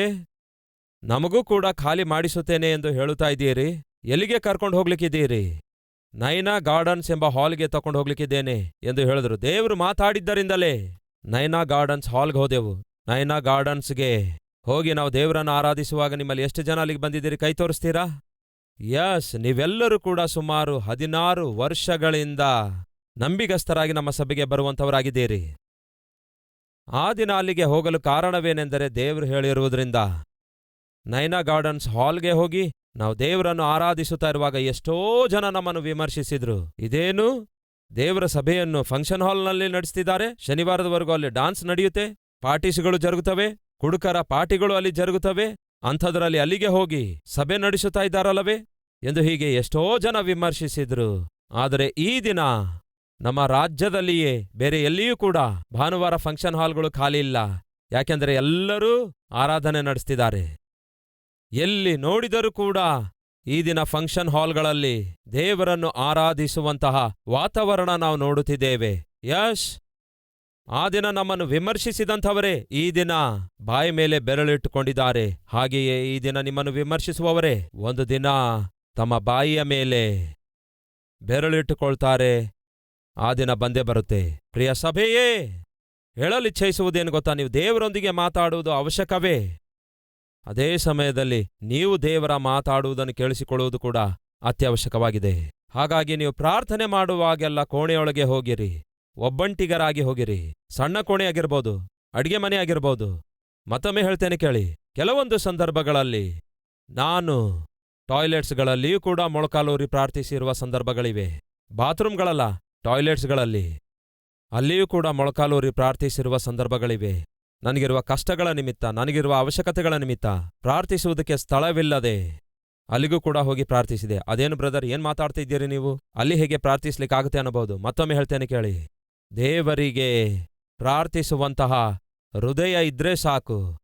ನಮಗೂ ಕೂಡ ಖಾಲಿ ಮಾಡಿಸುತ್ತೇನೆ ಎಂದು ಹೇಳುತ್ತಾ ಇದ್ದೀರಿ, ಎಲ್ಲಿಗೆ ಕರ್ಕೊಂಡು ಹೋಗ್ಲಿಕ್ಕಿದ್ದೀರಿ? ನೈನಾ ಗಾರ್ಡನ್ಸ್ ಎಂಬ ಹಾಲ್ಗೆ ತಕೊಂಡು ಹೋಗ್ಲಿಕ್ಕಿದ್ದೇನೆ ಎಂದು ಹೇಳಿದ್ರು. ದೇವರು ಮಾತಾಡಿದ್ದರಿಂದಲೇ ನೈನಾ ಗಾರ್ಡನ್ಸ್ ಹಾಲ್ಗೆ ಹೋದೆವು. ನೈನಾ ಗಾರ್ಡನ್ಸ್ಗೆ ಹೋಗಿ ನಾವು ದೇವರನ್ನು ಆರಾಧಿಸುವಾಗ ನಿಮ್ಮಲ್ಲಿ ಎಷ್ಟು ಜನ ಅಲ್ಲಿಗೆ ಬಂದಿದ್ದೀರಿ ಕೈ ತೋರಿಸ್ತೀರಾ? ಯಸ್, ನೀವೆಲ್ಲರೂ ಕೂಡ ಸುಮಾರು ಹದಿನಾರು ವರ್ಷಗಳಿಂದ ನಂಬಿಗಸ್ತರಾಗಿ ನಮ್ಮ ಸಭೆಗೆ ಬರುವಂತವರಾಗಿದ್ದೀರಿ ಆ ದಿನ ಅಲ್ಲಿಗೆ ಹೋಗಲು ಕಾರಣವೇನೆಂದರೆ ದೇವರು ಹೇಳಿರುವುದರಿಂದ. ನೈನಾ ಗಾರ್ಡನ್ಸ್ ಹಾಲ್ಗೆ ಹೋಗಿ ನಾವು ದೇವರನ್ನು ಆರಾಧಿಸುತ್ತಾ ಇರುವಾಗ ಎಷ್ಟೋ ಜನ ನಮ್ಮನ್ನು ವಿಮರ್ಶಿಸಿದ್ರು. ಇದೇನು? ದೇವರ ಸಭೆಯನ್ನು ಫಂಕ್ಷನ್ ಹಾಲ್ನಲ್ಲಿ ನಡೆಸ್ತಿದ್ದಾರೆ. ಶನಿವಾರದವರೆಗೂ ಅಲ್ಲಿ ಡಾನ್ಸ್ ನಡೆಯುತ್ತೆ. ಪಾರ್ಟೀಸ್ಗಳು ಜರುಗುತ್ತವೆ. ಕುಡುಕರ ಪಾರ್ಟಿಗಳು ಅಲ್ಲಿ ಜರುಗುತ್ತವೆ. ಅಂಥದ್ರಲ್ಲಿ ಅಲ್ಲಿಗೆ ಹೋಗಿ ಸಭೆ ನಡೆಸುತ್ತಾ ಇದ್ದಾರಲ್ಲವೇ? ಎಂದು ಹೀಗೆ ಎಷ್ಟೋ ಜನ ವಿಮರ್ಶಿಸಿದ್ರು. ಆದರೆ ಈ ದಿನ ನಮ್ಮ ರಾಜ್ಯದಲ್ಲಿಯೇ, ಬೇರೆ ಎಲ್ಲಿಯೂ ಕೂಡ ಭಾನುವಾರ ಫಂಕ್ಷನ್ ಹಾಲ್ಗಳು ಖಾಲಿ ಇಲ್ಲ. ಯಾಕೆಂದರೆ ಎಲ್ಲರೂ ಆರಾಧನೆ ನಡೆಸ್ತಿದ್ದಾರೆ. ಎಲ್ಲಿ ನೋಡಿದರೂ ಕೂಡ ಈ ದಿನ ಫಂಕ್ಷನ್ ಹಾಲ್ಗಳಲ್ಲಿ ದೇವರನ್ನು ಆರಾಧಿಸುವಂತಹ ವಾತಾವರಣ ನಾವು ನೋಡುತ್ತಿದ್ದೇವೆ. ಯಶ್! ಆ ದಿನ ನಮ್ಮನ್ನು ವಿಮರ್ಶಿಸಿದಂಥವರೇ ಈ ದಿನ ಬಾಯಿ ಮೇಲೆ ಬೆರಳಿಟ್ಟುಕೊಂಡಿದ್ದಾರೆ. ಹಾಗೆಯೇ ಈ ದಿನ ನಿಮ್ಮನ್ನು ವಿಮರ್ಶಿಸುವವರೇ ಒಂದು ದಿನ ತಮ್ಮ ಬಾಯಿಯ ಮೇಲೆ ಬೆರಳಿಟ್ಟುಕೊಳ್ತಾರೆ. ಆ ದಿನ ಬಂದೇ ಬರುತ್ತೆ. ಪ್ರಿಯ ಸಭೆಯೇ ಹೇಳಲಿಚ್ಛಯಿಸುವುದೇನು ಗೊತ್ತಾ? ನೀವು ದೇವರೊಂದಿಗೆ ಮಾತಾಡುವುದು ಅವಶ್ಯಕವೇ? ಅದೇ ಸಮಯದಲ್ಲಿ ನೀವು ದೇವರ ಮಾತಾಡುವುದನ್ನು ಕೇಳಿಸಿಕೊಳ್ಳುವುದು ಕೂಡ ಅತ್ಯವಶ್ಯಕವಾಗಿದೆ. ಹಾಗಾಗಿ ನೀವು ಪ್ರಾರ್ಥನೆ ಮಾಡುವಾಗೆಲ್ಲ ಕೋಣೆಯೊಳಗೆ ಹೋಗಿರಿ. ಒಬ್ಬಂಟಿಗರಾಗಿ ಹೋಗಿರಿ. ಸಣ್ಣ ಕೋಣೆ ಆಗಿರ್ಬೋದು, ಅಡಿಗೆ ಮನೆ ಆಗಿರ್ಬೋದು. ಮತ್ತೊಮ್ಮೆ ಹೇಳ್ತೇನೆ ಕೇಳಿ, ಕೆಲವೊಂದು ಸಂದರ್ಭಗಳಲ್ಲಿ ನಾನು ಟಾಯ್ಲೆಟ್ಸ್ಗಳಲ್ಲಿಯೂ ಕೂಡ ಮೊಳಕಾಲೂರಿ ಪ್ರಾರ್ಥಿಸಿರುವ ಸಂದರ್ಭಗಳಿವೆ. ಬಾತ್ರೂಮ್ಗಳಲ್ಲ ಟಾಯ್ಲೆಟ್ಸ್ಗಳಲ್ಲಿ. ಅಲ್ಲಿಯೂ ಕೂಡ ಮೊಳಕಾಲೂರಿ ಪ್ರಾರ್ಥಿಸಿರುವ ಸಂದರ್ಭಗಳಿವೆ. ನನಗಿರುವ ಕಷ್ಟಗಳ ನಿಮಿತ್ತ, ನನಗಿರುವ ಅವಶ್ಯಕತೆಗಳ ನಿಮಿತ್ತ ಪ್ರಾರ್ಥಿಸುವುದಕ್ಕೆ ಸ್ಥಳವಿಲ್ಲದೆ ಅಲ್ಲಿಗೂ ಕೂಡ ಹೋಗಿ ಪ್ರಾರ್ಥಿಸಿದೆ. ಅದೇನು ಬ್ರದರ್, ಏನು ಮಾತಾಡ್ತಾ ಇದ್ದೀರಿ ನೀವು? ಅಲ್ಲಿ ಹೇಗೆ ಪ್ರಾರ್ಥಿಸ್ಲಿಕ್ಕಾಗುತ್ತೆ ಅನ್ನಬಹುದು? ಮತ್ತೊಮ್ಮೆ ಹೇಳ್ತೇನೆ ಕೇಳಿ. ದೇವರಿಗೆ ಪ್ರಾರ್ಥಿಸುವಂತಹ ಹೃದಯ ಇದ್ರೆ ಸಾಕು.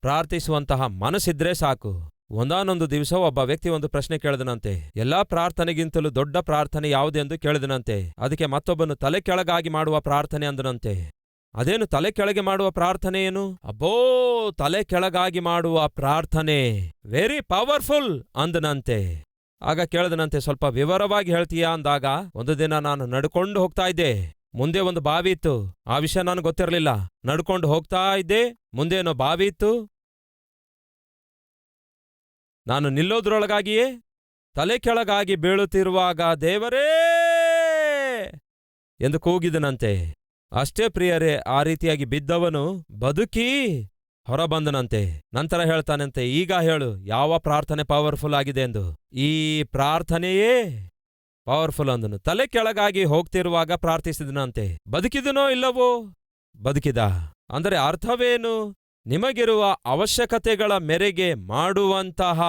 ಪ್ರಾರ್ಥಿಸುವಂತಹ ಮನಸ್ಸಿದ್ರೆ ಸಾಕು. ಒಂದಾನೊಂದು ದಿವಸ ಒಬ್ಬ ವ್ಯಕ್ತಿ ಒಂದು ಪ್ರಶ್ನೆ ಕೇಳಿದನಂತೆ, ಎಲ್ಲಾ ಪ್ರಾರ್ಥನೆಗಿಂತಲೂ ದೊಡ್ಡ ಪ್ರಾರ್ಥನೆ ಯಾವುದೆಂದು ಕೇಳಿದನಂತೆ, ಅದಕ್ಕೆ ಮತ್ತೊಬ್ಬನು ತಲೆ ಕೆಳಗಾಗಿ ಮಾಡುವ ಪ್ರಾರ್ಥನೆ ಅಂದನಂತೆ. ಅದೇನು ತಲೆ ಕೆಳಗೆ ಮಾಡುವ ಪ್ರಾರ್ಥನೆ ಏನು? ಅಬ್ಬೋ, ತಲೆ ಕೆಳಗಾಗಿ ಮಾಡುವ ಪ್ರಾರ್ಥನೆ. ವೆರಿ ಪವರ್ಫುಲ್ ಅಂದನಂತೆ. ಆಗ ಕೇಳದನಂತೆ, ಸ್ವಲ್ಪ ವಿವರವಾಗಿ ಹೇಳ್ತೀಯಾ ಅಂದಾಗ, ಒಂದು ದಿನ ನಾನು ನಡ್ಕೊಂಡು ಹೋಗ್ತಾ ಇದ್ದೆ. ಮುಂದೆ ಒಂದು ಬಾವಿ ಇತ್ತು. ಆ ವಿಷಯ ನನಗೆ ಗೊತ್ತಿರಲಿಲ್ಲ. ನಡ್ಕೊಂಡು ಹೋಗ್ತಾ ಇದ್ದೆ. ಮುಂದೇನೋ ಬಾವಿ ಇತ್ತು. ನಾನು ನಿಲ್ಲೋದ್ರೊಳಗಾಗಿಯೇ ತಲೆ ಕೆಳಗಾಗಿ ಬೀಳುತ್ತಿರುವಾಗ, ದೇವರೇ! ಎಂದು ಕೂಗಿದನಂತೆ. ಅಷ್ಟೇ ಪ್ರಿಯರೇ, ಆ ರೀತಿಯಾಗಿ ಬಿದ್ದವನು ಬದುಕಿ ಹೊರಬಂದನಂತೆ. ನಂತರ ಹೇಳ್ತಾನಂತೆ, ಈಗ ಹೇಳು, ಯಾವ ಪ್ರಾರ್ಥನೆ ಪವರ್ಫುಲ್ ಆಗಿದೆ ಎಂದು. ಈ ಪ್ರಾರ್ಥನೆಯೇ ಪವರ್ಫುಲ್ ಅಂದನು. ತಲೆ ಕೆಳಗಾಗಿ ಹೋಗ್ತಿರುವಾಗ ಪ್ರಾರ್ಥಿಸಿದನಂತೆ. ಬದುಕಿದನೋ ಇಲ್ಲವೋ? ಬದುಕಿದ. ಅಂದರೆ ಅರ್ಥವೇನು? ನಿಮಗಿರುವ ಅವಶ್ಯಕತೆಗಳ ಮೇರೆಗೆ ಮಾಡುವಂತಹ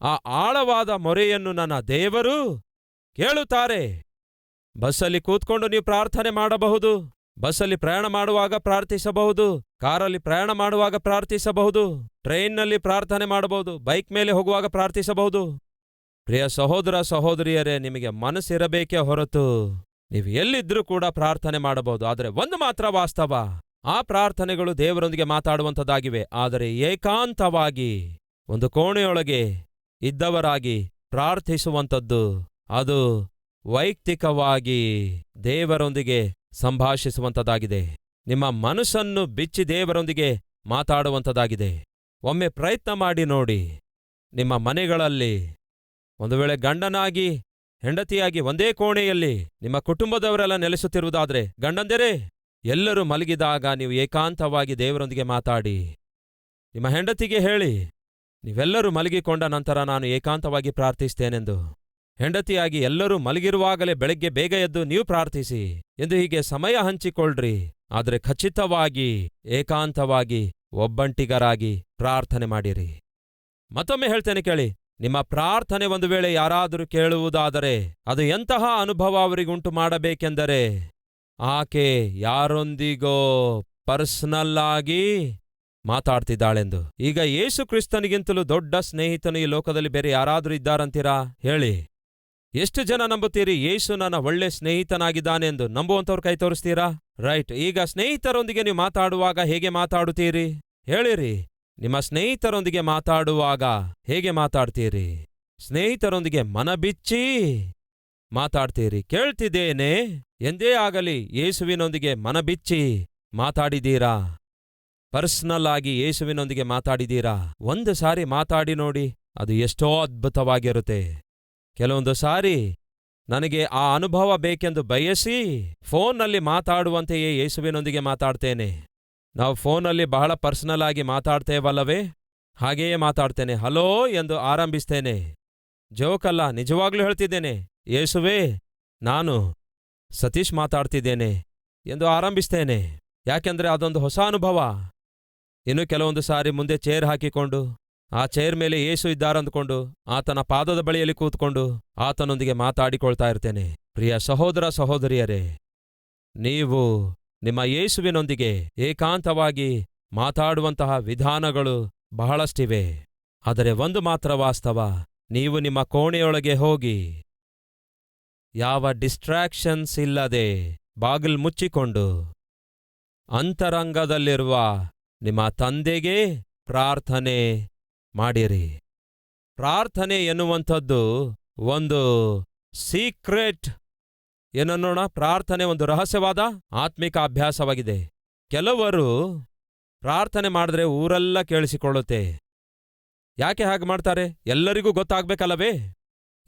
ಆ ಆಳವಾದ ಮೊರೆಯನ್ನು ನನ್ನ ದೇವರು ಕೇಳುತ್ತಾರೆ. ಬಸ್ಸಲ್ಲಿ ಕೂತ್ಕೊಂಡು ನೀವು ಪ್ರಾರ್ಥನೆ ಮಾಡಬಹುದು, ಬಸ್ಸಲ್ಲಿ ಪ್ರಯಾಣ ಮಾಡುವಾಗ ಪ್ರಾರ್ಥಿಸಬಹುದು, ಕಾರಲ್ಲಿ ಪ್ರಯಾಣ ಮಾಡುವಾಗ ಪ್ರಾರ್ಥಿಸಬಹುದು, ಟ್ರೈನ್ನಲ್ಲಿ ಪ್ರಾರ್ಥನೆ ಮಾಡಬಹುದು, ಬೈಕ್ ಮೇಲೆ ಹೋಗುವಾಗ ಪ್ರಾರ್ಥಿಸಬಹುದು. ಪ್ರಿಯ ಸಹೋದರ ಸಹೋದರಿಯರೇ, ನಿಮಗೆ ಮನಸ್ಸಿರಬೇಕೇ ಹೊರತು ನೀವು ಎಲ್ಲಿದ್ರೂ ಕೂಡ ಪ್ರಾರ್ಥನೆ ಮಾಡಬಹುದು, ಆದರೆ ಒಂದು ಮಾತ್ರ ವಾಸ್ತವ ಆ ಪ್ರಾರ್ಥನೆಗಳು ದೇವರೊಂದಿಗೆ ಮಾತಾಡುವಂಥದ್ದಾಗಿವೆ. ಆದರೆ ಏಕಾಂತವಾಗಿ ಒಂದು ಕೋಣೆಯೊಳಗೆ ಇದ್ದವರಾಗಿ ಪ್ರಾರ್ಥಿಸುವಂಥದ್ದು, ಅದು ವೈಯಕ್ತಿಕವಾಗಿ ದೇವರೊಂದಿಗೆ ಸಂಭಾಷಿಸುವಂಥದ್ದಾಗಿದೆ. ನಿಮ್ಮ ಮನಸ್ಸನ್ನು ಬಿಚ್ಚಿ ದೇವರೊಂದಿಗೆ ಮಾತಾಡುವಂಥದ್ದಾಗಿದೆ. ಒಮ್ಮೆ ಪ್ರಯತ್ನ ಮಾಡಿ ನೋಡಿ. ನಿಮ್ಮ ಮನೆಗಳಲ್ಲಿ ಒಂದು ವೇಳೆ ಗಂಡನಾಗಿ, ಹೆಂಡತಿಯಾಗಿ ಒಂದೇ ಕೋಣೆಯಲ್ಲಿ ನಿಮ್ಮ ಕುಟುಂಬದವರೆಲ್ಲ ನೆಲೆಸುತ್ತಿರುವುದಾದರೆ ಗಂಡಂದಿರೇ ಎಲ್ಲರೂ ಮಲಗಿದಾಗ ನೀವು ಏಕಾಂತವಾಗಿ ದೇವರೊಂದಿಗೆ ಮಾತಾಡಿ. ನಿಮ್ಮ ಹೆಂಡತಿಗೆ ಹೇಳಿ, ನೀವೆಲ್ಲರೂ ಮಲಗಿಕೊಂಡ ನಂತರ ನಾನು ಏಕಾಂತವಾಗಿ ಪ್ರಾರ್ಥಿಸ್ತೇನೆಂದು ಹೆಂಡತಿಯಾಗಿ ಎಲ್ಲರೂ ಮಲಗಿರುವಾಗಲೇ ಬೆಳಗ್ಗೆ ಬೇಗ ಎದ್ದು ನೀವು ಪ್ರಾರ್ಥಿಸಿ, ಎಂದು ಹೀಗೆ ಸಮಯ ಹಂಚಿಕೊಳ್ಳ್ರಿ. ಆದರೆ ಖಚಿತವಾಗಿ, ಏಕಾಂತವಾಗಿ, ಒಬ್ಬಂಟಿಗರಾಗಿ ಪ್ರಾರ್ಥನೆ ಮಾಡಿರಿ. ಮತ್ತೊಮ್ಮೆ ಹೇಳ್ತೇನೆ ಕೇಳಿ, ನಿಮ್ಮ ಪ್ರಾರ್ಥನೆ ಒಂದು ವೇಳೆ ಯಾರಾದರೂ ಕೇಳುವುದಾದರೆ ಅದು ಎಂತಹ ಅನುಭವ ಅವರಿಗುಂಟು ಮಾಡಬೇಕೆಂದರೆ? ಆಕೆ ಯಾರೊಂದಿಗೋ ಪರ್ಸನಲ್ ಆಗಿ ಮಾತಾಡ್ತಿದ್ದಾಳೆಂದು. ಈಗ ಯೇಸು ಕ್ರಿಸ್ತನಿಗಿಂತಲೂ ದೊಡ್ಡ ಸ್ನೇಹಿತನು ಈ ಲೋಕದಲ್ಲಿ ಬೇರೆ ಯಾರಾದರೂ ಇದ್ದಾರಂತೀರಾ? ಹೇಳಿ. ಎಷ್ಟು ಜನ ನಂಬುತ್ತೀರಿ? ಯೇಸು ನನ್ನ ಒಳ್ಳೆ ಸ್ನೇಹಿತನಾಗಿದ್ದಾನೆ ಎಂದು ನಂಬುವಂಥವ್ರು ಕೈ ತೋರಿಸ್ತೀರಾ? ರೈಟ್. ಈಗ ಸ್ನೇಹಿತರೊಂದಿಗೆ ನೀವು ಮಾತಾಡುವಾಗ ಹೇಗೆ ಮಾತಾಡುತ್ತೀರಿ? ಹೇಳಿರಿ. ನಿಮ್ಮ ಸ್ನೇಹಿತರೊಂದಿಗೆ ಮಾತಾಡುವಾಗ ಹೇಗೆ ಮಾತಾಡ್ತೀರಿ? ಸ್ನೇಹಿತರೊಂದಿಗೆ ಮನಬಿಚ್ಚಿ ಮಾತಾಡ್ತೀರಿ. ಕೇಳ್ತಿದ್ದೇನೆ. ಎಂದೇ ಆಗಲಿ ಯೇಸುವಿನೊಂದಿಗೆ ಮನಬಿಚ್ಚಿ ಮಾತಾಡಿದೀರಾ? ಪರ್ಸನಲ್ ಆಗಿ ಯೇಸುವಿನೊಂದಿಗೆ ಮಾತಾಡಿದೀರಾ? ಒಂದು ಸಾರಿ ಮಾತಾಡಿ ನೋಡಿ, ಅದು ಎಷ್ಟೋ ಅದ್ಭುತವಾಗಿರುತ್ತೆ. ಕೆಲವೊಂದು ಸಾರಿ ನನಗೆ ಆ ಅನುಭವ ಬೇಕೆಂದು ಬಯಸಿ ಫೋನ್ನಲ್ಲಿ ಮಾತಾಡುವಂತೆಯೇ ಯೇಸುವಿನೊಂದಿಗೆ ಮಾತಾಡ್ತೇನೆ. ನಾವು ಫೋನಲ್ಲಿ ಬಹಳ ಪರ್ಸನಲ್ ಆಗಿ ಮಾತಾಡ್ತೇವಲ್ಲವೇ? ಹಾಗೆಯೇ ಮಾತಾಡ್ತೇನೆ. ಹಲೋ ಎಂದು ಆರಂಭಿಸ್ತೇನೆ. ಜೋಕಲ್ಲ, ನಿಜವಾಗ್ಲೂ ಹೇಳ್ತಿದ್ದೇನೆ. ಯೇಸುವೇ, ನಾನು ಸತೀಶ್ ಮಾತಾಡ್ತಿದ್ದೇನೆ ಎಂದು ಆರಂಭಿಸ್ತೇನೆ. ಯಾಕೆಂದರೆ ಅದೊಂದು ಹೊಸ ಅನುಭವ. ಇನ್ನು ಕೆಲವೊಂದು ಸಾರಿ ಮುಂದೆ ಚೇರ್ ಹಾಕಿಕೊಂಡು, ಆ ಚೇರ್ ಮೇಲೆ ಏಸು ಇದ್ದಾರಂದುಕೊಂಡು, ಆತನ ಪಾದದ ಬಳಿಯಲ್ಲಿ ಕೂತ್ಕೊಂಡು, ಆತನೊಂದಿಗೆ ಮಾತಾಡಿಕೊಳ್ತಾ ಇರ್ತೇನೆ. ಪ್ರಿಯ ಸಹೋದರ ಸಹೋದರಿಯರೇ, ನೀವು ನಿಮ್ಮ ಯೇಸುವಿನೊಂದಿಗೆ ಏಕಾಂತವಾಗಿ ಮಾತಾಡುವಂತಹ ವಿಧಾನಗಳು ಬಹಳಷ್ಟಿವೆ. ಆದರೆ ಒಂದು ಮಾತ್ರ ವಾಸ್ತವ, ನೀವು ನಿಮ್ಮ ಕೋಣೆಯೊಳಗೆ ಹೋಗಿ ಯಾವ ಡಿಸ್ಟ್ರಾಕ್ಷನ್ಸ್ ಇಲ್ಲದೆ ಬಾಗಿಲು ಮುಚ್ಚಿಕೊಂಡು ಅಂತರಂಗದಲ್ಲಿರುವ ನಿಮ್ಮ ತಂದೆಗೆ ಪ್ರಾರ್ಥನೆ ಮಾಡಿರಿ. ಪ್ರಾರ್ಥನೆ ಎನ್ನುವಂಥದ್ದು ಒಂದು ಸೀಕ್ರೆಟ್ ಏನನ್ನೋಣ ಪ್ರಾರ್ಥನೆ ಒಂದು ರಹಸ್ಯವಾದ ಆತ್ಮಿಕ ಅಭ್ಯಾಸವಾಗಿದೆ. ಕೆಲವರು ಪ್ರಾರ್ಥನೆ ಮಾಡಿದ್ರೆ ಊರೆಲ್ಲ ಕೇಳಿಸಿಕೊಳ್ಳುತ್ತೆ. ಯಾಕೆ ಹಾಗೆ ಮಾಡ್ತಾರೆ? ಎಲ್ಲರಿಗೂ ಗೊತ್ತಾಗಬೇಕಲ್ಲವೇ?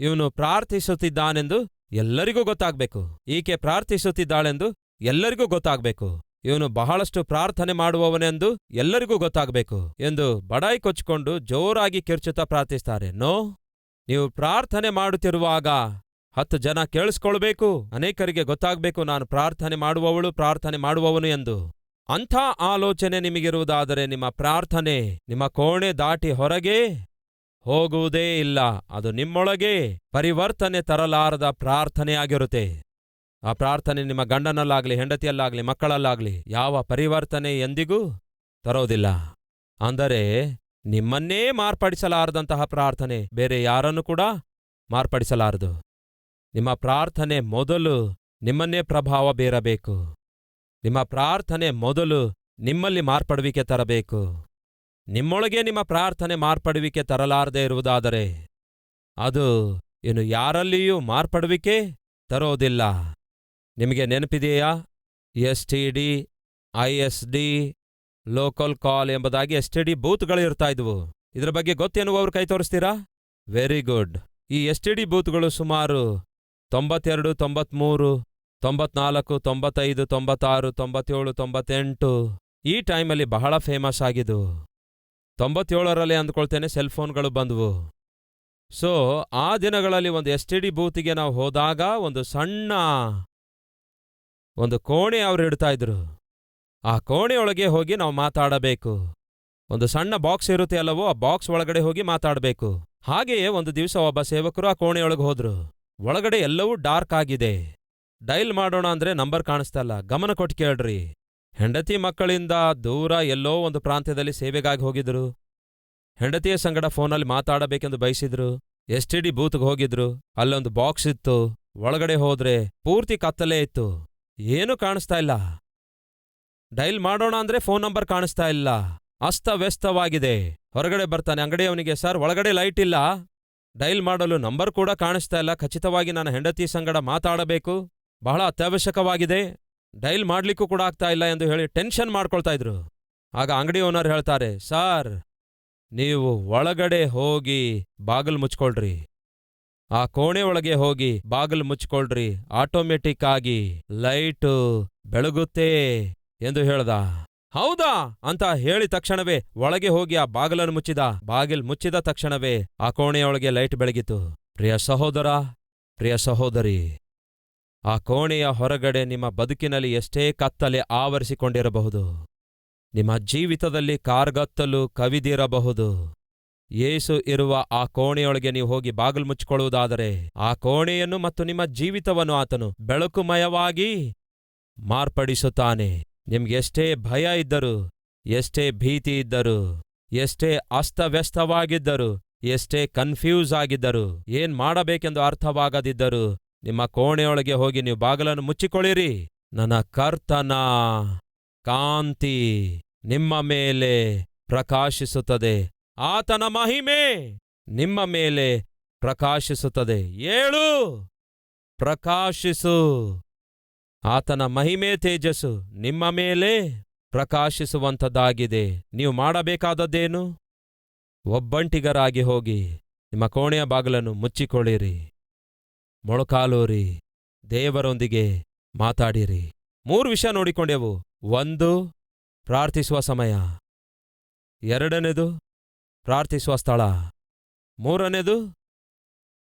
ಇವನು ಪ್ರಾರ್ಥಿಸುತ್ತಿದ್ದಾನೆಂದು ಎಲ್ಲರಿಗೂ ಗೊತ್ತಾಗ್ಬೇಕು. ಈಕೆ ಪ್ರಾರ್ಥಿಸುತ್ತಿದ್ದಾಳೆಂದು ಎಲ್ಲರಿಗೂ ಗೊತ್ತಾಗ್ಬೇಕು. ಇವನು ಬಹಳಷ್ಟು ಪ್ರಾರ್ಥನೆ ಮಾಡುವವನೆಂದು ಎಲ್ಲರಿಗೂ ಗೊತ್ತಾಗಬೇಕು ಎಂದು ಬಡಾಯಿ ಕೊಚ್ಚಿಕೊಂಡು ಜೋರಾಗಿ ಕಿರ್ಚುತ್ತಾ ಪ್ರಾರ್ಥಿಸ್ತಾರೆ. ನೋ, ನೀವು ಪ್ರಾರ್ಥನೆ ಮಾಡುತ್ತಿರುವಾಗ ಹತ್ತು ಜನ ಕೇಳಿಸ್ಕೊಳ್ಬೇಕು. ಅನೇಕರಿಗೆ ಗೊತ್ತಾಗಬೇಕು ನಾನು ಪ್ರಾರ್ಥನೆ ಮಾಡುವವಳು, ಪ್ರಾರ್ಥನೆ ಮಾಡುವವನು ಎಂದು. ಅಂಥ ಆಲೋಚನೆ ನಿಮಗಿರುವುದಾದರೆ ನಿಮ್ಮ ಪ್ರಾರ್ಥನೆ ನಿಮ್ಮ ಕೋಣೆ ದಾಟಿ ಹೊರಗೆ ಹೋಗುವುದೇ ಇಲ್ಲ. ಅದು ನಿಮ್ಮೊಳಗೆ ಪರಿವರ್ತನೆ ತರಲಾರದ ಪ್ರಾರ್ಥನೆಯಾಗಿರುತ್ತೆ. ಆ ಪ್ರಾರ್ಥನೆ ನಿಮ್ಮ ಗಂಡನಲ್ಲಾಗಲಿ, ಹೆಂಡತಿಯಲ್ಲಾಗಲಿ, ಮಕ್ಕಳಲ್ಲಾಗಲಿ ಯಾವ ಪರಿವರ್ತನೆ ಎಂದಿಗೂ ತರೋದಿಲ್ಲ. ಅಂದರೆ ನಿಮ್ಮನ್ನೇ ಮಾರ್ಪಡಿಸಲಾರದಂತಹ ಪ್ರಾರ್ಥನೆ, ಬೇರೆ ಯಾರನ್ನು ಕೂಡ ಮಾರ್ಪಡಿಸಲಾರದು. ನಿಮ್ಮ ಪ್ರಾರ್ಥನೆ ಮೊದಲು ನಿಮ್ಮನ್ನೇ ಪ್ರಭಾವ ಬೀರಬೇಕು. ನಿಮ್ಮ ಪ್ರಾರ್ಥನೆ ಮೊದಲು ನಿಮ್ಮಲ್ಲಿ ಮಾರ್ಪಡುವಿಕೆ ತರಬೇಕು. ನಿಮ್ಮೊಳಗೆ ನಿಮ್ಮ ಪ್ರಾರ್ಥನೆ ಮಾರ್ಪಡುವಿಕೆ ತರಲಾರದೆ ಇರುವುದಾದರೆ, ಅದು ಇನ್ನು ಯಾರಲ್ಲಿಯೂ ಮಾರ್ಪಡುವಿಕೆ ತರೋದಿಲ್ಲ. ನಿಮಗೆ ನೆನಪಿದೆಯಾ? S T D, I S D, local call ಎಂಬುದಾಗಿ ಎಸ್ ಟಿ ಡಿ ಬೂತ್ಗಳಿರ್ತಾ ಇದ್ವು. ಇದರ ಬಗ್ಗೆ ಗೊತ್ತೇನುವವ್ರು ಕೈ ತೋರಿಸ್ತೀರಾ? Very good. ಈ ಎಸ್ ಟಿ ಡಿ ಬೂತ್ಗಳು ಸುಮಾರು ತೊಂಬತ್ತೆರಡು, ತೊಂಬತ್ಮೂರು, ತೊಂಬತ್ನಾಲ್ಕು, ತೊಂಬತ್ತೈದು, ತೊಂಬತ್ತಾರು, ತೊಂಬತ್ತೇಳು, ತೊಂಬತ್ತೆಂಟು ಈ ಟೈಮಲ್ಲಿ ಬಹಳ ಫೇಮಸ್ ಆಗಿದ್ದು. ತೊಂಬತ್ತೇಳರಲ್ಲಿ ಅಂದ್ಕೊಳ್ತೇನೆ ಸೆಲ್ ಫೋನ್ಗಳು ಬಂದವು. ಸೊ ಆ ದಿನಗಳಲ್ಲಿ ಒಂದು ಎಸ್ ಟಿ ಡಿ ಬೂತಿಗೆ ನಾವು ಹೋದಾಗ ಒಂದು ಸಣ್ಣ ಒಂದು ಕೋಣೆ ಅವರು ಇಡ್ತಾ ಇದ್ರು. ಆ ಕೋಣೆಯೊಳಗೆ ಹೋಗಿ ನಾವು ಮಾತಾಡಬೇಕು. ಒಂದು ಸಣ್ಣ ಬಾಕ್ಸ್ ಇರುತ್ತೆ ಅಲ್ಲವೋ, ಆ ಬಾಕ್ಸ್ ಒಳಗಡೆ ಹೋಗಿ ಮಾತಾಡಬೇಕು. ಹಾಗೆಯೇ ಒಂದು ದಿವಸ ಒಬ್ಬ ಸೇವಕರು ಆ ಕೋಣೆಯೊಳಗೆ ಹೋದ್ರು. ಒಳಗಡೆ ಎಲ್ಲವೂ ಡಾರ್ಕ್ ಆಗಿದೆ. ಡೈಲ್ ಮಾಡೋಣ ಅಂದ್ರೆ ನಂಬರ್ ಕಾಣಿಸ್ತಲ್ಲ ಗಮನ ಕೊಟ್ಟು ಕೇಳ್ರಿ. ಹೆಂಡತಿ ಮಕ್ಕಳಿಂದ ದೂರ ಎಲ್ಲೋ ಒಂದು ಪ್ರಾಂತ್ಯದಲ್ಲಿ ಸೇವೆಗಾಗಿ ಹೋಗಿದ್ರು. ಹೆಂಡತಿಯ ಸಂಗಡ ಫೋನಲ್ಲಿ ಮಾತಾಡಬೇಕೆಂದು ಬಯಸಿದ್ರು. ಎಸ್ ಟಿ ಡಿ ಬೂತ್ಗೆ ಹೋಗಿದ್ರು. ಅಲ್ಲೊಂದು ಬಾಕ್ಸ್ ಇತ್ತು. ಒಳಗಡೆ ಹೋದ್ರೆ ಪೂರ್ತಿ ಕತ್ತಲೇ ಇತ್ತು. ಏನೂ ಕಾಣಿಸ್ತಾ ಇಲ್ಲ. ಡೈಲ್ ಮಾಡೋಣ ಅಂದ್ರೆ ಫೋನ್ ನಂಬರ್ ಕಾಣಿಸ್ತಾ ಇಲ್ಲ. ಅಸ್ತವ್ಯಸ್ತವಾಗಿದೆ. ಹೊರಗಡೆ ಬರ್ತಾನೆ. ಅಂಗಡಿಯವನಿಗೆ, ಸರ್, ಒಳಗಡೆ ಲೈಟ್ ಇಲ್ಲ. ಡೈಲ್ ಮಾಡಲು ನಂಬರ್ ಕೂಡ ಕಾಣಿಸ್ತಾ ಇಲ್ಲ. ಖಚಿತವಾಗಿ ನನ್ನ ಹೆಂಡತಿ ಸಂಗಡ ಮಾತಾಡಬೇಕು. ಬಹಳ ಅತ್ಯವಶ್ಯಕವಾಗಿದೆ. ಡೈಲ್ ಮಾಡ್ಲಿಕ್ಕೂ ಕೂಡ ಆಗ್ತಾ ಇಲ್ಲ ಎಂದು ಹೇಳಿ ಟೆನ್ಷನ್ ಮಾಡ್ಕೊಳ್ತಾ ಇದ್ರು. ಆಗ ಅಂಗಡಿ ಓನರ್ ಹೇಳ್ತಾರೆ, ಸಾರ್, ನೀವು ಒಳಗಡೆ ಹೋಗಿ ಬಾಗಿಲು ಮುಚ್ಕೊಳ್ರಿ. ಆ ಕೋಣೆ ಒಳಗೆ ಹೋಗಿ ಬಾಗಿಲು ಮುಚ್ಕೊಳ್ರಿ. ಆಟೋಮೆಟಿಕ್ ಆಗಿ ಲೈಟು ಬೆಳಗುತ್ತೆ ಎಂದು ಹೇಳ್ದ. ಹೌದಾ? ಅಂತ ಹೇಳಿ ತಕ್ಷಣವೇ ಒಳಗೆ ಹೋಗಿ ಆ ಬಾಗಿಲನ್ನು ಮುಚ್ಚಿದ. ಬಾಗಿಲ್ ಮುಚ್ಚಿದ ತಕ್ಷಣವೇ ಆ ಕೋಣೆಯೊಳಗೆ ಲೈಟ್ ಬೆಳಗಿತು. ಪ್ರಿಯ ಸಹೋದರ, ಪ್ರಿಯ ಸಹೋದರಿ ಆ ಕೋಣೆಯ ಹೊರಗಡೆ ನಿಮ್ಮ ಬದುಕಿನಲ್ಲಿ ಎಷ್ಟೇ ಕತ್ತಲೆ ಆವರಿಸಿಕೊಂಡಿರಬಹುದು. ನಿಮ್ಮ ಜೀವಿತದಲ್ಲಿ ಕಾರ್ಗತ್ತಲು ಕವಿದಿರಬಹುದು. ಏಸು ಇರುವ ಆ ಕೋಣೆಯೊಳಗೆ ನೀವು ಹೋಗಿ ಬಾಗಿಲು ಮುಚ್ಚಿಕೊಳ್ಳುವುದಾದರೆ ಆ ಕೋಣೆಯನ್ನು ಮತ್ತು ನಿಮ್ಮ ಜೀವಿತವನ್ನು ಆತನು ಬೆಳಕುಮಯವಾಗಿ ಮಾರ್ಪಡಿಸುತ್ತಾನೆ. ನಿಮ್ಗೆಷ್ಟೇ ಭಯ ಇದ್ದರು, ಎಷ್ಟೇ ಭೀತಿ ಇದ್ದರೂ, ಎಷ್ಟೇ ಅಸ್ತವ್ಯಸ್ತವಾಗಿದ್ದರು, ಎಷ್ಟೇ ಕನ್ಫ್ಯೂಸ್ ಆಗಿದ್ದರು, ಏನ್ ಮಾಡಬೇಕೆಂದು ಅರ್ಥವಾಗದಿದ್ದರು ನಿಮ್ಮ ಕೋಣೆಯೊಳಗೆ ಹೋಗಿ ನೀವು ಬಾಗಿಲನ್ನು ಮುಚ್ಚಿಕೊಳ್ಳಿರಿ. ನನ್ನ ಕರ್ತನ ಕಾಂತಿ ನಿಮ್ಮ ಮೇಲೆ ಪ್ರಕಾಶಿಸುತ್ತದೆ. ಆತನ ಮಹಿಮೆ ನಿಮ್ಮ ಮೇಲೆ ಪ್ರಕಾಶಿಸುತ್ತದೆ. ಏಳು, ಪ್ರಕಾಶಿಸು. ಆತನ ಮಹಿಮೆ ತೇಜಸ್ಸು ನಿಮ್ಮ ಮೇಲೆ ಪ್ರಕಾಶಿಸುವಂಥದ್ದಾಗಿದೆ. ನೀವು ಮಾಡಬೇಕಾದದ್ದೇನು? ಒಬ್ಬಂಟಿಗರಾಗಿ ಹೋಗಿ ನಿಮ್ಮ ಕೋಣೆಯ ಬಾಗಿಲನ್ನು ಮುಚ್ಚಿಕೊಳ್ಳಿರಿ. ಮೊಳಕಾಲೂರಿ, ದೇವರೊಂದಿಗೆ ಮಾತಾಡಿರಿ. ಮೂರು ವಿಷಯ ನೋಡಿಕೊಂಡೆವು. ಒಂದು, ಪ್ರಾರ್ಥಿಸುವ ಸಮಯ. ಎರಡನೇದು, ಪ್ರಾರ್ಥಿಸುವ ಸ್ಥಳ. ಮೂರನೇದು,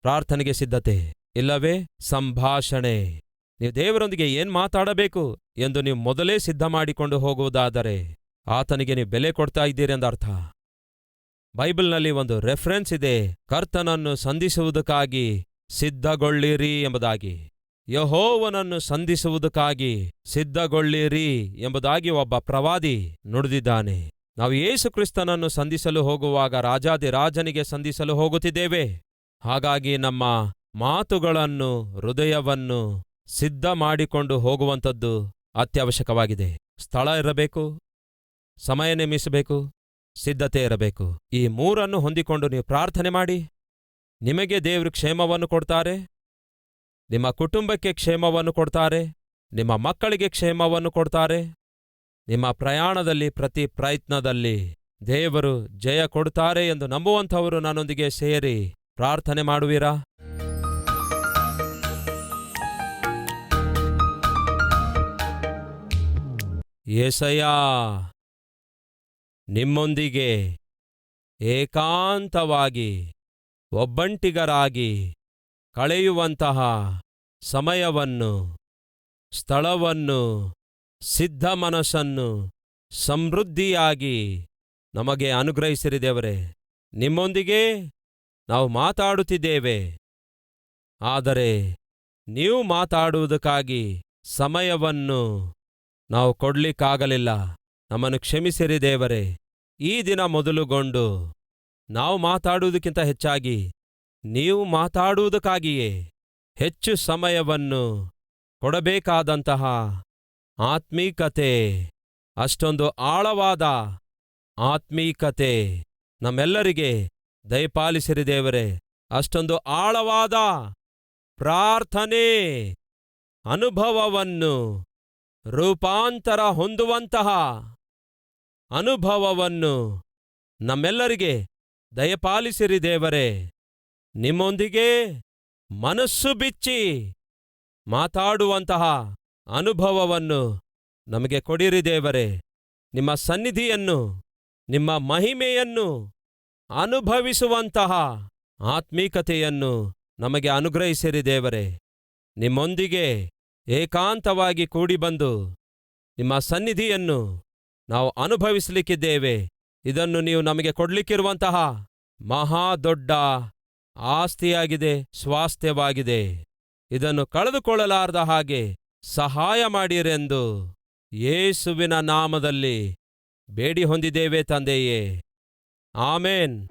ಪ್ರಾರ್ಥನೆಗೆ ಸಿದ್ಧತೆ. ಇಲ್ಲವೇ, ಸಂಭಾಷಣೆ. ನೀವು ದೇವರೊಂದಿಗೆ ಏನ್ ಮಾತಾಡಬೇಕು ಎಂದು ನೀವು ಮೊದಲೇ ಸಿದ್ಧ ಮಾಡಿಕೊಂಡು ಹೋಗುವುದಾದರೆ ಆತನಿಗೆ ನೀವು ಬೆಲೆ ಕೊಡ್ತಾ ಇದ್ದೀರಿ ಎಂದರ್ಥ. ಬೈಬಲ್ನಲ್ಲಿ ಒಂದು ರೆಫರೆನ್ಸ್ ಇದೆ. ಕರ್ತನನ್ನು ಸಂಧಿಸುವುದಕ್ಕಾಗಿ ಸಿದ್ಧಗೊಳ್ಳಿರಿ ಎಂಬುದಾಗಿ. ಯಹೋವನನ್ನು ಸಂಧಿಸುವುದಕ್ಕಾಗಿ ಸಿದ್ಧಗೊಳ್ಳಿರಿ ಎಂಬುದಾಗಿ ಒಬ್ಬ ಪ್ರವಾದಿ ನುಡಿದಿದ್ದಾನೆ. ನಾವು ಯೇಸು ಕ್ರಿಸ್ತನನ್ನು ಸಂಧಿಸಲು ಹೋಗುವಾಗ ರಾಜಾದಿ ರಾಜನಿಗೆ ಸಂಧಿಸಲು ಹೋಗುತ್ತಿದ್ದೇವೆ. ಹಾಗಾಗಿ ನಮ್ಮ ಮಾತುಗಳನ್ನು, ಹೃದಯವನ್ನು ಸಿದ್ಧ ಮಾಡಿಕೊಂಡು ಹೋಗುವಂಥದ್ದು ಅತ್ಯವಶ್ಯಕವಾಗಿದೆ. ಸ್ಥಳ ಇರಬೇಕು, ಸಮಯ ನೇಮಿಸಬೇಕು ಸಿದ್ಧತೆ ಇರಬೇಕು. ಈ ಮೂರನ್ನು ಹೊಂದಿಕೊಂಡು ನೀವು ಪ್ರಾರ್ಥನೆ ಮಾಡಿ. ನಿಮಗೆ ದೇವರು ಕ್ಷೇಮವನ್ನು ಕೊಡ್ತಾರೆ? ನಿಮ್ಮ ಕುಟುಂಬಕ್ಕೆ ಕ್ಷೇಮವನ್ನು ಕೊಡ್ತಾರೆ? ನಿಮ್ಮ ಮಕ್ಕಳಿಗೆ ಕ್ಷೇಮವನ್ನು ಕೊಡ್ತಾರೆ? ನಿಮ್ಮ ಪ್ರಯಾಣದಲ್ಲಿ ಪ್ರತಿ ಪ್ರಯತ್ನದಲ್ಲಿ ದೇವರು ಜಯ ಕೊಡುತ್ತಾರೆ ಎಂದು ನಂಬುವಂಥವರು ನನ್ನೊಂದಿಗೆ ಸೇರಿ ಪ್ರಾರ್ಥನೆ ಮಾಡುವಿರಾ? ಏಸಯ್ಯ, ನಿಮ್ಮೊಂದಿಗೆ ಏಕಾಂತವಾಗಿ ಒಬ್ಬಂಟಿಗರಾಗಿ ಕಳೆಯುವಂತಹ ಸಮಯವನ್ನು, ಸ್ಥಳವನ್ನು ಸಿದ್ಧ ಮನಸ್ಸನ್ನು ಸಮೃದ್ಧಿಯಾಗಿ ನಮಗೆ ಅನುಗ್ರಹಿಸಿರಿ ದೇವರೇ. ನಿಮ್ಮೊಂದಿಗೆ ನಾವು ಮಾತಾಡುತ್ತಿದ್ದೇವೆ. ಆದರೆ ನೀವು ಮಾತಾಡುವುದಕ್ಕಾಗಿ ಸಮಯವನ್ನು ನಾವು ಕೊಡಲಿಕ್ಕಾಗಲಿಲ್ಲ. ನಮ್ಮನ್ನು ಕ್ಷಮಿಸಿರಿ ದೇವರೇ. ಈ ದಿನ ಮೊದಲುಗೊಂಡು ನಾವು ಮಾತಾಡುವುದಕ್ಕಿಂತ ಹೆಚ್ಚಾಗಿ ನೀವು ಮಾತಾಡುವುದಕ್ಕಾಗಿಯೇ ಹೆಚ್ಚು ಸಮಯವನ್ನು ಕೊಡಬೇಕಾದಂತಹ ಆತ್ಮೀಕತೆ. ಅಷ್ಟೊಂದು ಆಳವಾದ ಆತ್ಮೀಕತೆ ನಮ್ಮೆಲ್ಲರಿಗೆ ದಯಪಾಲಿಸಿರಿ ದೇವರೇ. ಅಷ್ಟೊಂದು ಆಳವಾದ ಪ್ರಾರ್ಥನೆ ಅನುಭವವನ್ನು ರೂಪಾಂತರ ಹೊಂದುವಂತಹ ಅನುಭವವನ್ನು ನಮ್ಮೆಲ್ಲರಿಗೆ ದಯಪಾಲಿಸಿರಿ ದೇವರೇ, ನಿಮ್ಮೊಂದಿಗೆ ಮನಸ್ಸು ಬಿಚ್ಚಿ ಮಾತಾಡುವಂತಹ ಅನುಭವವನ್ನು ನಮಗೆ ಕೊಡಿರಿ ದೇವರೇ. ನಿಮ್ಮ ಸನ್ನಿಧಿಯನ್ನು, ನಿಮ್ಮ ಮಹಿಮೆಯನ್ನು, ಅನುಭವಿಸುವಂತಹ ಆತ್ಮೀಕತೆಯನ್ನು ನಮಗೆ ಅನುಗ್ರಹಿಸಿರಿ ದೇವರೇ. ನಿಮ್ಮೊಂದಿಗೆ ಏಕಾಂತವಾಗಿ ಕೂಡಿಬಂದು ನಿಮ್ಮ ಸನ್ನಿಧಿಯನ್ನು ನಾವು ಅನುಭವಿಸಲಿಕ್ಕಿದ್ದೇವೆ. ಇದನ್ನು ನೀವು ನಮಗೆ ಕೊಡ್ಲಿಕ್ಕಿರುವಂತಹ ಮಹಾ ದೊಡ್ಡ ಆಸ್ತಿಯಾಗಿದೆ, ಸ್ವಾಸ್ಥ್ಯವಾಗಿದೆ. ಇದನ್ನು ಕಳೆದುಕೊಳ್ಳಲಾರದ ಹಾಗೆ ಸಹಾಯ ಮಾಡಿರೆಂದು ಯೇಸುವಿನ ನಾಮದಲ್ಲಿ ಬೇಡಿ ಹೊಂದಿದ್ದೇವೆ ತಂದೆಯೇ. ಆಮೇನ್.